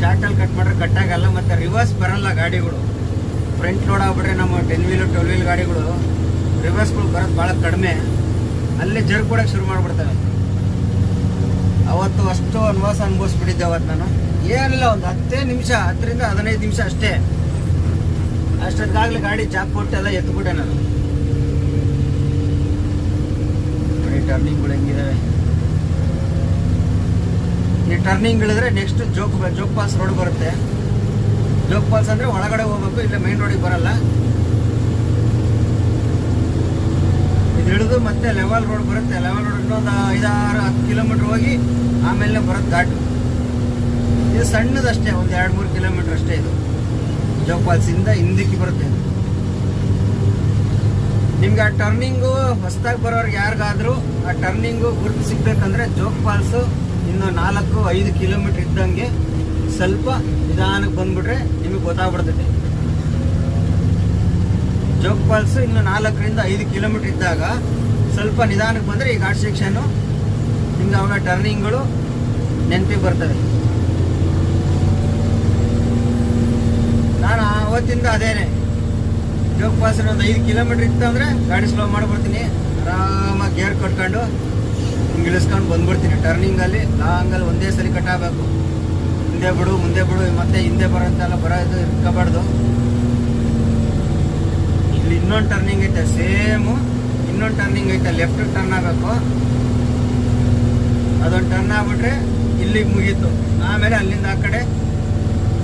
ಶಾರ್ಟಲ್ಲಿ ಕಟ್ ಮಾಡ್ರೆ ಕಟ್ ಆಗಲ್ಲ, ಮತ್ತೆ ರಿವರ್ಸ್ ಬರಲ್ಲ ಗಾಡಿಗಳು. ಫ್ರಂಟ್ ಲೋಡ್ ಆಗ್ಬಿಟ್ರೆ ನಮ್ಮ ಟೆನ್ ವೀಲು ಟ್ವೆಲ್ ವೀಲ್ ಗಾಡಿಗಳು. ರಿವರ್ಸ್ಗಳು ಬರೋದು ಭಾಳ ಕಡಿಮೆ. ಅಲ್ಲೇ ಜರ್ಗ್ ಕೊಡೋಕೆ ಶುರು ಮಾಡಿಬಿಡ್ತವೆ. ಅವತ್ತು ಅಷ್ಟು ಅನುಭವಿಸ ಅನುಭವಿಸ್ಬಿಟ್ಟಿದ್ದೆ ಅವತ್ತು ನಾನು. ಏನಿಲ್ಲ, ಒಂದು ಹತ್ತೇ ನಿಮಿಷ, ಹತ್ತರಿಂದ ಹದಿನೈದು ನಿಮಿಷ ಅಷ್ಟೇ. ಅಷ್ಟೊತ್ತಾಗಲಿ ಗಾಡಿ ಜಾಕ್ ಕೊಟ್ಟು ಎಲ್ಲ ಎತ್ಬಿಟ್ಟೆ ನಾನು. ಟರ್ನಿಂಗ್ಗಳು ಹೆಂಗಿದಾವೆ. ಈ turning ಇಳಿದ್ರೆ next Jog Jog falls road ಬರುತ್ತೆ. ಜೋಗ್ ಪಾಲ್ಸ್ ಅಂದ್ರೆ ಒಳಗಡೆ ಹೋಗ್ಬೇಕು, ಇಲ್ಲ ಮೈನ್ ರೋಡಿಗೆ ಬರಲ್ಲ. ಇಳಿದು ಮತ್ತೆ ಲೆವೆಲ್ ರೋಡ್ ಬರುತ್ತೆ. ಲೆವೆಲ್ ರೋಡ್ ಇನ್ನೊಂದು ಐದಾರು, ಹತ್ತು ಕಿಲೋಮೀಟರ್ ಹೋಗಿ ಆಮೇಲೆ ಬರುತ್ತೆ ಘಾಟ್ ಇದು ಸಣ್ಣದಷ್ಟೇ, ಒಂದು ಎರಡು, ಮೂರು ಕಿಲೋಮೀಟರ್ ಅಷ್ಟೇ ಇದು. ಜೋಗ್ ಫಾಲ್ಸಿಂದ ಹಿಂದಕ್ಕೆ ಬರುತ್ತೆ. ನಿಮ್ಗೆ ಆ ಟರ್ನಿಂಗು ಹೊಸ್ದಾಗಿ ಬರೋರ್ಗೆ ಯಾರಿಗಾದ್ರೂ ಆ ಟರ್ನಿಂಗು ಗುರುತು ಸಿಗ್ಬೇಕಂದ್ರೆ ಜೋಗ್ ಫಾಲ್ಸು ಇನ್ನು ನಾಲ್ಕು, ಐದು ಕಿಲೋಮೀಟರ್ ಇದ್ದಂಗೆ ಸ್ವಲ್ಪ ನಿಧಾನಕ್ಕೆ ಬಂದ್ಬಿಟ್ರೆ ನಿಮಗೆ ಗೊತ್ತಾಗ್ಬಿಡ್ತೈತೆ. ಜೋಗ್ ಫಾಲ್ಸ್ ಇನ್ನು ನಾಲ್ಕರಿಂದ ಐದು ಕಿಲೋಮೀಟರ್ ಇದ್ದಾಗ ಸ್ವಲ್ಪ ನಿಧಾನಕ್ಕೆ ಬಂದರೆ ಈ ಘಾಟ್ ಸೆಕ್ಷನ್ನು ನಿಮ್ಗೆ ಅವನ ಟರ್ನಿಂಗ್ಗಳು ನೆನಪಿಗೆ ಬರ್ತವೆ. ನಾನು ಅವತ್ತಿಂದ ಅದೇನೆ. ಜೋಗ್ ಫಾಲ್ಸ್ ಒಂದು ಐದು ಕಿಲೋಮೀಟರ್ ಇತ್ತು ಅಂದರೆ ಗಾಡಿ ಸ್ಲೋ ಮಾಡಿಬಿಡ್ತೀನಿ. ಆರಾಮಾಗಿ ಗೇರ್ ಕಟ್ಕೊಂಡು ಹಿಂಗೆ ಇಳಿಸ್ಕೊಂಡು ಬಂದ್ಬಿಡ್ತೀನಿ ಟರ್ನಿಂಗಲ್ಲಿ ಲಾಂಗಲ್ಲಿ ಒಂದೇ ಸರಿ ಕಟ್ಟಾಗಬೇಕು. ಹಿಂದೆ ಬಿಡು, ಮುಂದೆ ಬಿಡು, ಮತ್ತೆ ಹಿಂದೆ ಬರೋಂತೆಲ್ಲ ಬರೋದು ಇಟ್ಕೋಬಾರ್ದು ಇಲ್ಲಿ ಇನ್ನೊಂದು ಟರ್ನಿಂಗ್ ಐತೆ ಸೇಮು ಇನ್ನೊಂದು ಟರ್ನಿಂಗ್ ಐತೆ ಲೆಫ್ಟ್ ಟರ್ನ್ ಆಗಬೇಕು ಅದೊಂದು ಟರ್ನ್ ಆಗ್ಬಿಟ್ರೆ ಇಲ್ಲಿಗೆ ಮುಗೀತು. ಆಮೇಲೆ ಅಲ್ಲಿಂದ ಆ ಕಡೆ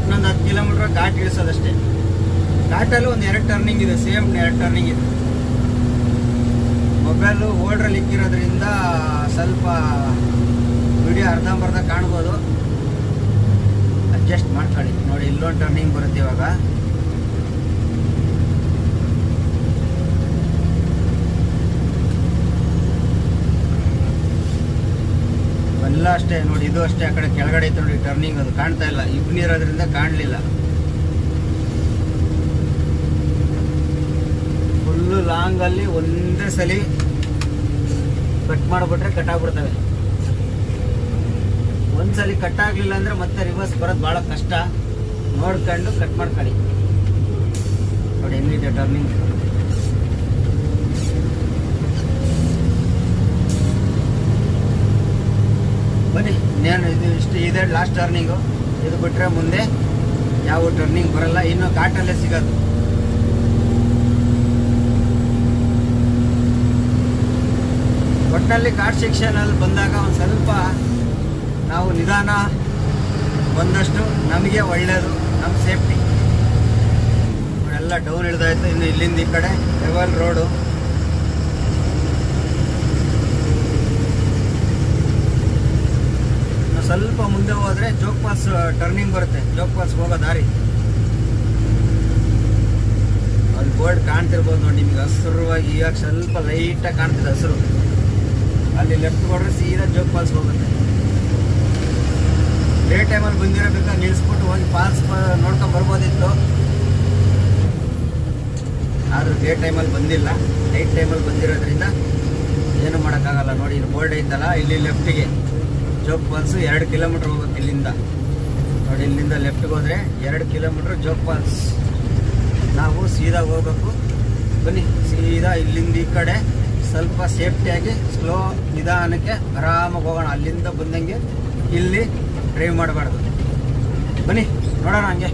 ಇನ್ನೊಂದು ಹತ್ತು ಕಿಲೋಮೀಟ್ರ್ ಘಾಟ್ ಇಳಿಸೋದಷ್ಟೇ. ಘಾಟಲ್ಲಿ ಒಂದು ಎರಡು ಟರ್ನಿಂಗ್ ಇದೆ ಸೇಮ್ ಎರಡು ಟರ್ನಿಂಗ್ ಇದೆ. ಮೊಬೈಲು ಓಲ್ಡ್ರಲ್ಲಿ ಇಕ್ಕಿರೋದ್ರಿಂದ ಸ್ವಲ್ಪ ವಿಡಿಯೋ ಅರ್ಧಂಬರ್ಧ ಕಾಣ್ಬೋದು. ಅಡ್ಜಸ್ಟ್ ಮಾಡ್ಕೊಳ್ಳಿ. ನೋಡಿ, ಇಲ್ಲೊಂದು ಟರ್ನಿಂಗ್ ಬರುತ್ತೆ ಇವಾಗ. ಅಷ್ಟೇ ನೋಡಿ, ಇದು ಅಷ್ಟೇ ಆ ಕಡೆ ಕೆಳಗಡೆ ಐತೆ ನೋಡಿ ಟರ್ನಿಂಗ್ ಅದು ಕಾಣ್ತಾ ಇಲ್ಲ. ಇಬ್ಬ ಇರೋದ್ರಿಂದ ಕಾಣಲಿಲ್ಲ. ಫುಲ್ಲು ಲಾಂಗಲ್ಲಿ ಒಂದೇ ಸಲಿ ಕಟ್ ಮಾಡಿಬಿಟ್ರೆ ಕಟ್ ಆಗ್ಬಿಡ್ತವೆ. ಒಂದ್ಸಲಿ ಕಟ್ ಆಗಲಿಲ್ಲ ಅಂದ್ರೆ ಮತ್ತೆ ರಿವರ್ಸ್ ಬರೋದು ಭಾಳ ಕಷ್ಟ. ನೋಡ್ಕೊಂಡು ಕಟ್ ಮಾಡ್ಕೊಳ್ಳಿ. ನೋಡಿ ಹೆಂಗಿದೆ ಟರ್ನಿಂಗ್ ಬನ್ನಿ. ಇನ್ನೇನು ಇದು ಇಷ್ಟು ಇದೆ ಲಾಸ್ಟ್ ಟರ್ನಿಂಗು ಇದು ಬಿಟ್ಟರೆ ಮುಂದೆ ಯಾವ ಟರ್ನಿಂಗ್ ಬರಲ್ಲ. ಇನ್ನು ಘಾಟಲ್ಲೇ ಸಿಗೋದು. ಒಟ್ಟಿನಲ್ಲಿ ಘಾಟ್ ಸೆಕ್ಷನಲ್ಲಿ ಬಂದಾಗ ಒಂದು ಸ್ವಲ್ಪ ನಾವು ನಿಧಾನ ಬಂದಷ್ಟು ನಮಗೆ ಒಳ್ಳೆಯದು ನಮ್ಮ ಸೇಫ್ಟಿ ಎಲ್ಲ ಡೌನ್ ಇಳಿದಾಯ್ತು. ಇನ್ನು ಇಲ್ಲಿಂದ ಈ ಕಡೆ ಲೆವೆಲ್ ರೋಡು ಸ್ವಲ್ಪ ಮುಂದೆ ಹೋದ್ರೆ ಜೋಗ್ ಪಾಸ್ ಟರ್ನಿಂಗ್ ಬರುತ್ತೆ. ಜೋಗ್ ಪಾಸ್ ಹೋಗೋ ದಾರಿ. ಅಲ್ಲಿ ಬೋರ್ಡ್ ಕಾಣ್ತಿರ್ಬೋದು ನೋಡಿ ನಿಮ್ಗೆ, ಹಸಿರುವಾಗಿ ಇವಾಗ ಸ್ವಲ್ಪ ಲೈಟಾಗಿ ಕಾಣ್ತಿದೆ ಹಸಿರು. ಅಲ್ಲಿ ಲೆಫ್ಟ್ ಕೊಡ್ರೆ ಸೀದಾ ಜೋಗ್ ಪಾಲ್ಸ್ ಹೋಗುತ್ತೆ. ಡೇ ಟೈಮಲ್ಲಿ ಬಂದಿರಬೇಕಾದ್ರೆ ನಿಲ್ಲಿಸ್ಬಿಟ್ಟು ಹೋಗಿ ಪಾಲ್ಸ್ ನೋಡ್ಕೊಂಡು ಬರ್ಬೋದಿತ್ತು. ಆದರೂ ಡೇ ಟೈಮಲ್ಲಿ ಬಂದಿಲ್ಲ. ನೈಟ್ ಟೈಮಲ್ಲಿ ಬಂದಿರೋದ್ರಿಂದ ಏನು ಮಾಡೋಕ್ಕಾಗಲ್ಲ ನೋಡಿ ಇಲ್ಲಿ ಬೋರ್ಡ್ ಐತಲ್ಲ, ಇಲ್ಲಿ ಲೆಫ್ಟಿಗೆ ಜೋಗ್ ಫಾಲ್ಸ್ ಎರಡು ಕಿಲೋಮೀಟ್ರ್ ಹೋಗುತ್ತೆ ಇಲ್ಲಿಂದ. ನೋಡಿ, ಇಲ್ಲಿಂದ ಲೆಫ್ಟ್ಗೆ ಹೋದರೆ ಎರಡು ಕಿಲೋಮೀಟ್ರ್ ಜೋಗ್ ಫಾಲ್ಸ್. ನಾವು ಸೀದಾ ಹೋಗಬೇಕು. ಬನ್ನಿ, ಸೀದಾ ಇಲ್ಲಿಂದ ಈ ಕಡೆ ಸ್ವಲ್ಪ ಸೇಫ್ಟಿಯಾಗಿ ಸ್ಲೋ ನಿಧಾನಕ್ಕೆ ಆರಾಮಾಗಿ ಹೋಗೋಣ. ಅಲ್ಲಿಂದ ಬಂದಂಗೆ ಇಲ್ಲಿ ಡ್ರೈವ್ ಮಾಡಬಾರ್ದು. ಬನ್ನಿ, ನೋಡೋಣ ಹಂಗೆ.